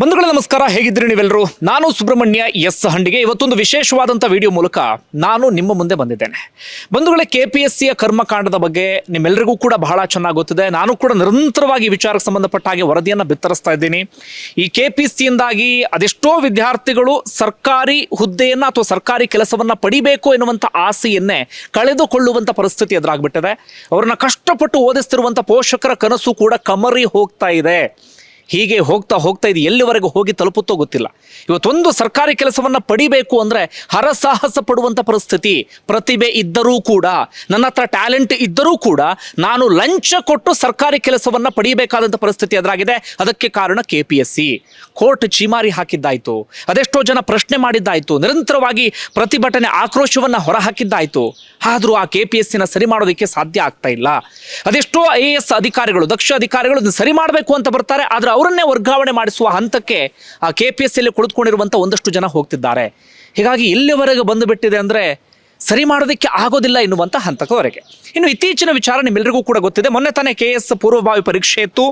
ಬಂಧುಗಳೇ, ನಮಸ್ಕಾರ. ಹೇಗಿದ್ದೀರಿ ನೀವೆಲ್ಲರೂ? ನಾನು ಸುಬ್ರಹ್ಮಣ್ಯ ಎಸ್ ಹಂಡಿಗೆ. ಇವತ್ತೊಂದು ವಿಶೇಷವಾದಂಥ ವಿಡಿಯೋ ಮೂಲಕ ನಾನು ನಿಮ್ಮ ಮುಂದೆ ಬಂದಿದ್ದೇನೆ. ಬಂಧುಗಳೇ ಕೆ ಪಿ ಎಸ್ ಸಿಯ ಕರ್ಮಕಾಂಡದ ಬಗ್ಗೆ ನಿಮ್ಮೆಲ್ಲರಿಗೂ ಕೂಡ ಬಹಳ ಚೆನ್ನಾಗಿ ಗೊತ್ತಿದೆ. ನಾನು ಕೂಡ ನಿರಂತರವಾಗಿ ವಿಚಾರಕ್ಕೆ ಸಂಬಂಧಪಟ್ಟ ಹಾಗೆ ವರದಿಯನ್ನು ಬಿತ್ತರಿಸ್ತಾ ಇದ್ದೀನಿ. ಈ ಕೆ ಪಿ ಎಸ್ ಸಿಯಿಂದಾಗಿ ಅದೆಷ್ಟೋ ವಿದ್ಯಾರ್ಥಿಗಳು ಸರ್ಕಾರಿ ಹುದ್ದೆಯನ್ನು ಅಥವಾ ಸರ್ಕಾರಿ ಕೆಲಸವನ್ನು ಪಡಿಬೇಕು ಎನ್ನುವಂಥ ಆಸೆಯನ್ನೇ ಕಳೆದುಕೊಳ್ಳುವಂಥ ಪರಿಸ್ಥಿತಿ ಎದುರಾಗ್ಬಿಟ್ಟಿದೆ. ಅವರನ್ನು ಕಷ್ಟಪಟ್ಟು ಓದಿಸ್ತಿರುವಂಥ ಪೋಷಕರ ಕನಸು ಕೂಡ ಕಮರಿ ಹೋಗ್ತಾ ಇದೆ. ಹೀಗೆ ಹೋಗ್ತಾ ಹೋಗ್ತಾ ಇದೆ ಎಲ್ಲಿವರೆಗೂ ಹೋಗಿ ತಲುಪುತ್ತೋ ಗೊತ್ತಿಲ್ಲ. ಇವತ್ತೊಂದು ಸರ್ಕಾರಿ ಕೆಲಸವನ್ನ ಪಡಿಬೇಕು ಅಂದ್ರೆ ಹರಸಾಹಸ ಪಡುವಂಥ ಪರಿಸ್ಥಿತಿ ಪ್ರತಿಭೆ ಇದ್ದರೂ ಕೂಡ, ನನ್ನ ಹತ್ರ ಟ್ಯಾಲೆಂಟ್ ಇದ್ದರೂ ಕೂಡ ನಾನು ಲಂಚ ಕೊಟ್ಟು ಸರ್ಕಾರಿ ಕೆಲಸವನ್ನ ಪಡಿಬೇಕಾದಂತ ಪರಿಸ್ಥಿತಿ ಅದರಾಗಿದೆ ಅದಕ್ಕೆ ಕಾರಣ K P S C court ಚೀಮಾರಿ ಹಾಕಿದ್ದಾಯಿತು. ಅದೆಷ್ಟೋ ಜನ ಪ್ರಶ್ನೆ ಮಾಡಿದ್ದಾಯಿತು. ನಿರಂತರವಾಗಿ ಪ್ರತಿಭಟನೆ ಆಕ್ರೋಶವನ್ನ ಹೊರಹಾಕಿದ್ದಾಯಿತು. ಆದರೂ ಆ ಕೆ ಪಿ ಎಸ್ ಸಿನ ಸರಿ ಮಾಡೋದಕ್ಕೆ ಸಾಧ್ಯ ಆಗ್ತಾ ಇಲ್ಲ. ಅದೆಷ್ಟೋ ಐ ಎ ಎಸ್ ಅಧಿಕಾರಿಗಳು, ದಕ್ಷ ಅಧಿಕಾರಿಗಳು ಸರಿ ಮಾಡಬೇಕು ಅಂತ ಬರ್ತಾರೆ, ಆದ್ರೆ ಅವರನ್ನೇ ವರ್ಗಾವಣೆ ಮಾಡಿಸುವ ಹಂತಕ್ಕೆ ಆ ಕೆ ಪಿ ಎಸ್ ಸಿಯಲ್ಲಿ ಕುಳಿತುಕೊಂಡಿರುವಂಥ ಒಂದಷ್ಟು ಜನ ಹೋಗ್ತಿದ್ದಾರೆ. ಹೀಗಾಗಿ ಇಲ್ಲಿವರೆಗೆ ಬಂದು ಬಿಟ್ಟಿದೆ ಅಂದ್ರೆ ಸರಿ ಮಾಡೋದಕ್ಕೆ ಆಗೋದಿಲ್ಲ ಎನ್ನುವಂಥ ಹಂತಕವರೆಗೆ. ಇನ್ನು ಇತ್ತೀಚಿನ ವಿಚಾರ ನಿಮ್ಮೆಲ್ಲರಿಗೂ ಕೂಡ ಗೊತ್ತಿದೆ. ಮೊನ್ನೆ ತಾನೇ ಕೆ ಎಸ್ ಪೂರ್ವಭಾವಿ ಪರೀಕ್ಷೆ ಇತ್ತು.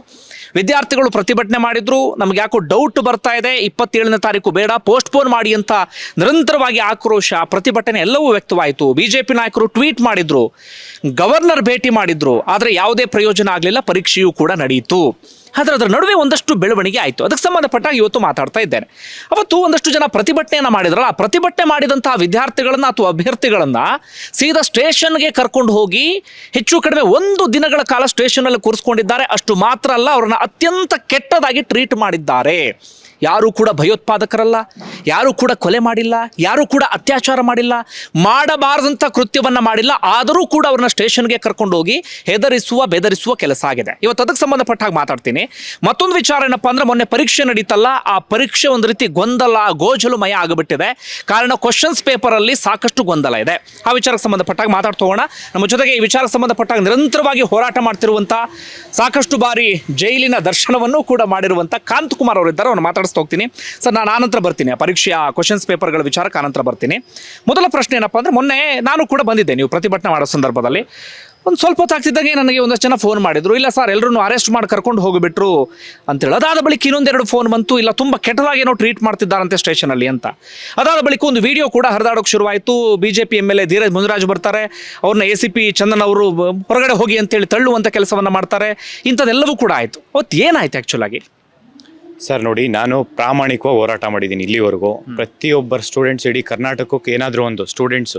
ವಿದ್ಯಾರ್ಥಿಗಳು ಪ್ರತಿಭಟನೆ ಮಾಡಿದ್ರು. ನಮ್ಗೆ ಯಾಕೋ ಡೌಟ್ ಬರ್ತಾ ಇದೆ. ಇಪ್ಪತ್ತೇಳನೇ ತಾರೀಕು ಬೇಡ ಪೋಸ್ಟ್ಪೋನ್ ಮಾಡಿ ಅಂತ ನಿರಂತರವಾಗಿ ಆಕ್ರೋಶ, ಪ್ರತಿಭಟನೆ ಎಲ್ಲವೂ ವ್ಯಕ್ತವಾಯಿತು. ಬಿಜೆಪಿ ನಾಯಕರು ಟ್ವೀಟ್ ಮಾಡಿದ್ರು. ಗವರ್ನರ್ ಭೇಟಿ ಮಾಡಿದ್ರು. ಆದರೆ ಯಾವುದೇ ಪ್ರಯೋಜನ ಆಗಲಿಲ್ಲ. ಪರೀಕ್ಷೆಯೂ ಕೂಡ ನಡೆಯಿತು. ಆದ್ರೆ ಅದರ ನಡುವೆ ಒಂದಷ್ಟು ಬೆಳವಣಿಗೆ ಆಯಿತು. ಅದಕ್ಕೆ ಸಂಬಂಧಪಟ್ಟಾಗ ಇವತ್ತು ಮಾತಾಡ್ತಾ ಇದ್ದೇನೆ. ಅವತ್ತು ಒಂದಷ್ಟು ಜನ ಪ್ರತಿಭಟನೆಯನ್ನು ಮಾಡಿದ್ರಲ್ಲ, ಆ ಪ್ರತಿಭಟನೆ ಮಾಡಿದಂತಹ ವಿದ್ಯಾರ್ಥಿಗಳನ್ನು ಅಥವಾ ಅಭ್ಯರ್ಥಿಗಳನ್ನು ಸೀದಾ ಸ್ಟೇಷನ್ಗೆ ಕರ್ಕೊಂಡು ಹೋಗಿ ಹೆಚ್ಚು ಕಡಿಮೆ ಒಂದು ದಿನಗಳ ಕಾಲ ಸ್ಟೇಷನ್ ಅಲ್ಲಿ ಕೂರಿಸ್ಕೊಂಡಿದ್ದಾರೆ. ಅಷ್ಟು ಮಾತ್ರ ಅಲ್ಲ, ಅವರನ್ನು ಅತ್ಯಂತ ಕೆಟ್ಟದಾಗಿ ಟ್ರೀಟ್ ಮಾಡಿದ್ದಾರೆ. ಯಾರು ಕೂಡ ಭಯೋತ್ಪಾದಕರಲ್ಲ, ಯಾರೂ ಕೂಡ ಕೊಲೆ ಮಾಡಿಲ್ಲ, ಯಾರು ಕೂಡ ಅತ್ಯಾಚಾರ ಮಾಡಿಲ್ಲ ಮಾಡಬಾರದಂಥ ಕೃತ್ಯವನ್ನು ಮಾಡಿಲ್ಲ, ಆದರೂ ಕೂಡ ಅವ್ರನ್ನ ಸ್ಟೇಷನ್ಗೆ ಕರ್ಕೊಂಡು ಹೋಗಿ ಹೆದರಿಸುವ, ಬೆದರಿಸುವ ಕೆಲಸ ಆಗಿದೆ. ಇವತ್ತು ಅದಕ್ಕೆ ಸಂಬಂಧಪಟ್ಟ ಹಾಗೆ ಮಾತಾಡ್ತೀನಿ. ಮತ್ತೊಂದು ವಿಚಾರ ಏನಪ್ಪ ಅಂದ್ರೆ ಮೊನ್ನೆ ಪರೀಕ್ಷೆ ನಡೀತಲ್ಲ, ಆ ಪರೀಕ್ಷೆ ಒಂದು ರೀತಿ ಗೊಂದಲ ಗೋಜಲುಮಯ ಆಗಿಬಿಟ್ಟಿದೆ. ಕಾರಣ ಕ್ವಶನ್ಸ್ ಪೇಪರಲ್ಲಿ ಸಾಕಷ್ಟು ಗೊಂದಲ ಇದೆ. ಆ ವಿಚಾರಕ್ಕೆ ಸಂಬಂಧಪಟ್ಟಾಗ ಮಾತಾಡ್ತೋಣ ನಮ್ಮ ಜೊತೆಗೆ ಈ ವಿಚಾರಕ್ಕೆ ಸಂಬಂಧಪಟ್ಟಾಗ ನಿರಂತರವಾಗಿ ಹೋರಾಟ ಮಾಡ್ತಿರುವಂಥ ಸಾಕಷ್ಟು ಬಾರಿ ಜೈಲಿನ ದರ್ಶನವನ್ನು ಕೂಡ ಮಾಡಿರುವಂಥ ಕಾಂತ್ ಕುಮಾರ್ ಅವರಿದ್ದಾರೆ. ಅವ್ರನ್ನ ಮಾತಾಡಿಸ್ತಾ ಹೋಗ್ತೀನಿ. ಸರ್, ನಾನು ಆನಂತರ ಬರ್ತೀನಿ. ಪರೀಕ್ಷೆಯ ಕ್ವಶನ್ಸ್ ಪೇಪರ್ಗಳ ವಿಚಾರಕ್ಕೆ ಆನಂತರ ಬರ್ತೀನಿ. ಮೊದಲ ಪ್ರಶ್ನೆ ಏನಪ್ಪ ಅಂದರೆ, ಮೊನ್ನೆ ನಾನು ಕೂಡ ಬಂದಿದ್ದೆ. ನೀವು ಪ್ರತಿಭಟನೆ ಮಾಡೋ ಸಂದರ್ಭದಲ್ಲಿ. ಒಂದು ಸ್ವಲ್ಪ ಹೊತ್ತು ಆಗ್ತಿದ್ದಾಗೆ ನನಗೆ ಒಂದಷ್ಟು ಜನ ಫೋನ್ ಮಾಡಿದ್ರು. ಇಲ್ಲ ಸರ್ ಎಲ್ಲರೂ ಅರೆಸ್ಟ್ ಮಾಡಿ ಕರ್ಕೊಂಡು ಹೋಗಿಬಿಟ್ರು ಅಂತೇಳಿ ಅದಾದ ಬಳಿಕ ಇನ್ನೊಂದೆರಡು ಫೋನ್ ಬಂತು. ಇಲ್ಲ, ತುಂಬ ಕೆಟ್ಟದಾಗಿ ಏನೋ ಟ್ರೀಟ್ ಮಾಡ್ತಿದ್ದಾರಂತೆ ಸ್ಟೇಷನಲ್ಲಿ ಅಂತ. ಅದಾದ ಬಳಿಕ ಒಂದು ವಿಡಿಯೋ ಕೂಡ ಹರಿದಾಡೋಕೆ ಶುರುವಾಯಿತು. B J P M L A Dheeraj Muniraj ಬರ್ತಾರೆ. ಅವ್ರನ್ನ ಎ ಸಿ ಪಿ ಚಂದನ್ ಅವರು ಹೊರಗಡೆ ಹೋಗಿ ಅಂತೇಳಿ ತಳ್ಳುವಂಥ ಕೆಲಸವನ್ನು ಮಾಡ್ತಾರೆ. ಇಂಥದ್ದೆಲ್ಲವೂ ಕೂಡ ಆಯಿತು. ಅವತ್ತು ಏನಾಯ್ತು ಆ್ಯಕ್ಚುಲಾಗಿ ಸರ್ ನೋಡಿ ನಾನು ಪ್ರಾಮಾಣಿಕವಾಗಿ ಹೋರಾಟ ಮಾಡಿದ್ದೀನಿ ಇಲ್ಲಿವರೆಗೂ. ಪ್ರತಿಯೊಬ್ಬರ ಸ್ಟೂಡೆಂಟ್ಸ್ ಇಡೀ ಕರ್ನಾಟಕಕ್ಕೆ ಏನಾದರೂ ಒಂದು ಸ್ಟೂಡೆಂಟ್ಸ್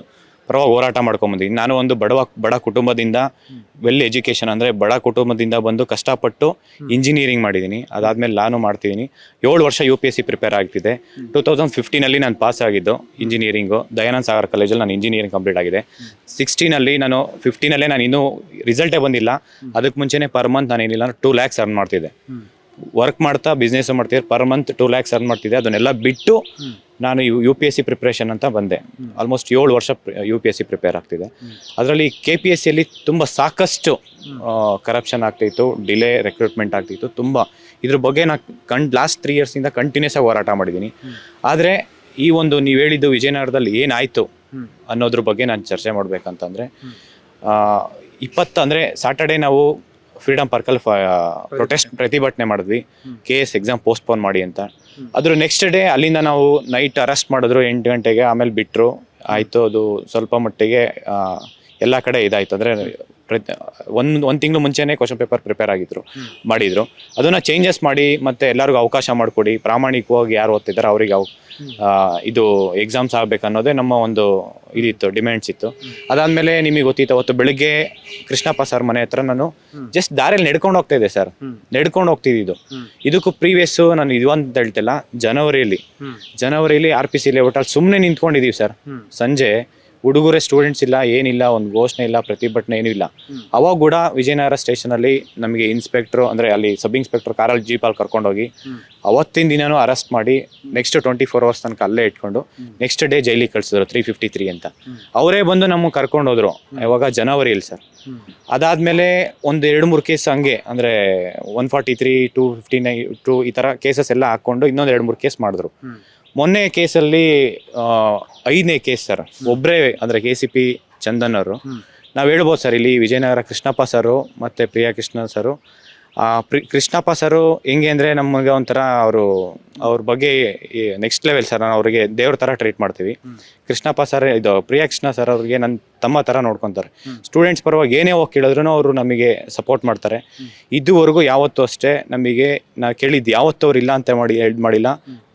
ಪರವಾಗಿ ಹೋರಾಟ ಮಾಡ್ಕೊಂಬಂದಿದ್ದೀನಿ ನಾನು ಒಂದು ಬಡವ ಬಡ ಕುಟುಂಬದಿಂದ ವೆಲ್ ಎಜುಕೇಷನ್ ಅಂದರೆ ಬಡ ಕುಟುಂಬದಿಂದ ಬಂದು ಕಷ್ಟಪಟ್ಟು ಇಂಜಿನಿಯರಿಂಗ್ ಮಾಡಿದ್ದೀನಿ. ಅದಾದಮೇಲೆ ನಾನು ಮಾಡ್ತಿದ್ದೀನಿ ಏಳು ವರ್ಷ U P S C prepare ಆಗ್ತಿದೆ. ಟೂ ತೌಸಂಡ್ ಫಿಫ್ಟೀನಲ್ಲಿ ನಾನು ಪಾಸ್ ಆಗಿದ್ದು ಇಂಜಿನಿಯರಿಂಗು ದಯಾನಂದ ಸಾಗರ್ ಕಾಲೇಜಲ್ಲಿ ನಾನು ಇಂಜಿನಿಯರಿಂಗ್ ಕಂಪ್ಲೀಟ್ ಆಗಿದೆ. ಸಿಕ್ಸ್ಟೀನಲ್ಲಿ ನಾನು ಫಿಫ್ಟೀನಲ್ಲೇ ನಾನು ಇನ್ನೂ ರಿಸಲ್ಟೇ ಬಂದಿಲ್ಲ. ಅದಕ್ಕೆ ಮುಂಚೆನೇ ಪರ್ ಮಂತ್ ನಾನು ಏನಿಲ್ಲ ಟೂ ಲ್ಯಾಕ್ಸ್ ಅರ್ನ್ ಮಾಡ್ತಿದ್ದೆ ವರ್ಕ್ ಮಾಡ್ತಾ ಬಿಸ್ನೆಸ್ ಮಾಡ್ತಿದ್ದೆ per month two lakhs earn ಮಾಡ್ತಿದ್ದೆ ಅದನ್ನೆಲ್ಲ ಬಿಟ್ಟು ನಾನು U P S C preparation ಅಂತ ಬಂದೆ. ಆಲ್ಮೋಸ್ಟ್ ಏಳು ವರ್ಷ U P S C prepare ಆಗ್ತಿದೆ. ಅದರಲ್ಲಿ ಕೆ ಪಿ ಎಸ್ ಸಿಯಲ್ಲಿ ತುಂಬ ಸಾಕಷ್ಟು ಕರಪ್ಷನ್ ಆಗ್ತಿತ್ತು ಡಿಲೇ ರೆಕ್ರೂಟ್ಮೆಂಟ್ ಆಗ್ತಿತ್ತು ತುಂಬ. ಇದ್ರ ಬಗ್ಗೆ ನಾನು ಕಣ್ ಲಾಸ್ಟ್ ತ್ರೀ ಇಯರ್ಸಿಂದ ಕಂಟಿನ್ಯೂಸ್ ಆಗಿ ಹೋರಾಟ ಮಾಡಿದ್ದೀನಿ. ಆದರೆ ಈ ಒಂದು ನೀವು ಹೇಳಿದ್ದು ವಿಜಯನಗರದಲ್ಲಿ ಏನಾಯಿತು ಅನ್ನೋದ್ರ ಬಗ್ಗೆ ನಾನು ಚರ್ಚೆ ಮಾಡಬೇಕಂತಂದರೆ ಇಪ್ಪತ್ತು ಅಂದರೆ ಸಾಟರ್ಡೆ ನಾವು ಫ್ರೀಡಮ್ ಪಾರ್ಕಲ್ಲಿ ಪ್ರೊಟೆಸ್ಟ್ ಪ್ರತಿಭಟನೆ ಮಾಡಿದ್ವಿ. ಕೆ ಎಸ್ ಎಕ್ಸಾಮ್ ಪೋಸ್ಟ್ಪೋನ್ ಮಾಡಿ ಅಂತ. ಅದ್ರ ನೆಕ್ಸ್ಟ್ ಡೇ ಅಲ್ಲಿಂದ ನಾವು ನೈಟ್ ಅರೆಸ್ಟ್ ಮಾಡಿದ್ರು ಎಂಟು ಗಂಟೆಗೆ ಆಮೇಲೆ ಬಿಟ್ಟರು ಆಯಿತು ಅದು ಸ್ವಲ್ಪ ಮಟ್ಟಿಗೆ ಎಲ್ಲ ಕಡೆ ಇದಾಯ್ತು. ಅಂದರೆ ಪ್ರತಿ ಒಂದು ಒಂದು ತಿಂಗಳು ಮುಂಚೆನೇ ಕ್ವಶನ್ ಪೇಪರ್ ಪ್ರಿಪೇರ್ ಆಗಿದ್ರು ಮಾಡಿದ್ರು. ಅದನ್ನ ಚೇಂಜಸ್ ಮಾಡಿ ಮತ್ತೆ ಎಲ್ಲರಿಗೂ ಅವಕಾಶ ಮಾಡಿಕೊಡಿ. ಪ್ರಾಮಾಣಿಕವಾಗಿ ಯಾರು ಓದ್ತಿದ್ದಾರೆ ಅವರಿಗೆ ಅವ್ ಇದು ಎಕ್ಸಾಮ್ಸ್ ಆಗ್ಬೇಕು ಅನ್ನೋದೇ ನಮ್ಮ ಒಂದು ಇದಿತ್ತು ಡಿಮ್ಯಾಂಡ್ಸ್ ಇತ್ತು. ಅದಾದ್ಮೇಲೆ ನಿಮಗೆ ಗೊತ್ತಿತ್ತು ಅವತ್ತು ಬೆಳಿಗ್ಗೆ ಕೃಷ್ಣಪ್ಪ ಸರ್ ಮನೆ ಹತ್ರ ನಾನು ಜಸ್ಟ್ ದಾರಿಯಲ್ಲಿ ನಡ್ಕೊಂಡು ಹೋಗ್ತಾ ಇದ್ದೆ ಸರ್ ನಡ್ಕೊಂಡು ಹೋಗ್ತಿದ್ದು ಇದಕ್ಕೂ ಪ್ರೀವಿಯಸ್ ನಾನು ಇದು ಅಂತ ಹೇಳ್ತಿಲ್ಲ ಜನವರಿಯಲ್ಲಿ. ಜನವರಿಯಲ್ಲಿ ಆರ್ ಪಿ ಸಿ ಲೇಔಟಲ್ಲಿ ಸುಮ್ಮನೆ ನಿಂತ್ಕೊಂಡಿದೀವಿ ಸರ್ ಸಂಜೆ ಹುಡುಗರೇ ಸ್ಟೂಡೆಂಟ್ಸ್ ಇಲ್ಲ ಏನಿಲ್ಲ ಒಂದು ಘೋಷಣೆ ಇಲ್ಲ ಪ್ರತಿಭಟನೆ ಏನೂ ಇಲ್ಲ. ಅವಾಗ ಕೂಡ ವಿಜಯನಗರ ಸ್ಟೇಷನಲ್ಲಿ ನಮಗೆ ಇನ್ಸ್ಪೆಕ್ಟ್ರು ಅಂದರೆ ಅಲ್ಲಿ ಸಬ್ ಇನ್ಸ್ಪೆಕ್ಟರ್ ಕಾರಲ್ಲಿ ಜೀಪಲ್ಲಿ ಕರ್ಕೊಂಡೋಗಿ ಅವತ್ತಿನ ದಿನನೂ ಅರೆಸ್ಟ್ ಮಾಡಿ ನೆಕ್ಸ್ಟ್ ಟ್ವೆಂಟಿ ಫೋರ್ ಅವರ್ಸ್ ತನಕ ಅಲ್ಲೇ ಇಟ್ಕೊಂಡು ನೆಕ್ಸ್ಟ್ ಡೇ ಜೈಲಿಗೆ ಕಳಿಸಿದ್ರು ತ್ರೀ ಫಿಫ್ಟಿ ತ್ರೀ ಅಂತ ಅವರೇ ಬಂದು ನಮಗೆ ಕರ್ಕೊಂಡು ಹೋದ್ರು ಯಾವಾಗ ಜನವರಿಯಲ್ಲಿ ಸರ್ ಅದಾದಮೇಲೆ ಒಂದು ಎರಡು ಮೂರು ಕೇಸ್ ಹಂಗೆ ಅಂದರೆ one forty three two fifty nine two ಈ ಥರ ಕೇಸಸ್ ಎಲ್ಲ ಹಾಕ್ಕೊಂಡು ಇನ್ನೊಂದು ಎರಡು ಮೂರು ಕೇಸ್ ಮಾಡಿದ್ರು. ಮೊನ್ನೆ ಕೇಸಲ್ಲಿ ಐದನೇ ಕೇಸ್ ಸರ್. ಒಬ್ಬರೇ ಅಂದರೆ ಕೆ ಸಿ ಪಿ ಚಂದನ್ ಅವರು. ನಾವು ಹೇಳ್ಬೋದು ಸರ್ ಇಲ್ಲಿ ವಿಜಯನಗರ ಕೃಷ್ಣಪ್ಪ ಸರು ಮತ್ತು ಪ್ರಿಯಾ ಕೃಷ್ಣ ಸರು. ಕೃಷ್ಣಪ್ಪ ಸರು ಹೆಂಗೆ ಅಂದರೆ ನಮಗೆ ಒಂಥರ ಅವರು ಅವ್ರ ಬಗ್ಗೆ ನೆಕ್ಸ್ಟ್ ಲೆವೆಲ್ ಸರ್ ನಾನು ಅವರಿಗೆ ದೇವ್ರ ಥರ ಟ್ರೀಟ್ ಮಾಡ್ತೀವಿ. ಕೃಷ್ಣಪ್ಪ ಸರ್ ಇದು ಪ್ರಿಯಾ ಕೃಷ್ಣ ಸರ್ ಅವ್ರಿಗೆ ನನ್ನ ತಮ್ಮ ಥರ ನೋಡ್ಕೊತಾರೆ. ಸ್ಟೂಡೆಂಟ್ಸ್ ಪರವಾಗಿ ಏನೇ ಹೋಗಿ ಕೇಳಿದ್ರು ಅವರು ನಮಗೆ ಸಪೋರ್ಟ್ ಮಾಡ್ತಾರೆ. ಇದುವರೆಗೂ ಯಾವತ್ತೂ ಅಷ್ಟೇ ನಮಗೆ ನಾ ಕೇಳಿದ್ದು ಯಾವತ್ತು ಅವ್ರು ಇಲ್ಲ ಅಂತ ಮಾಡಿ ಹೇಳ್ ಮಾಡಿಲ್ಲ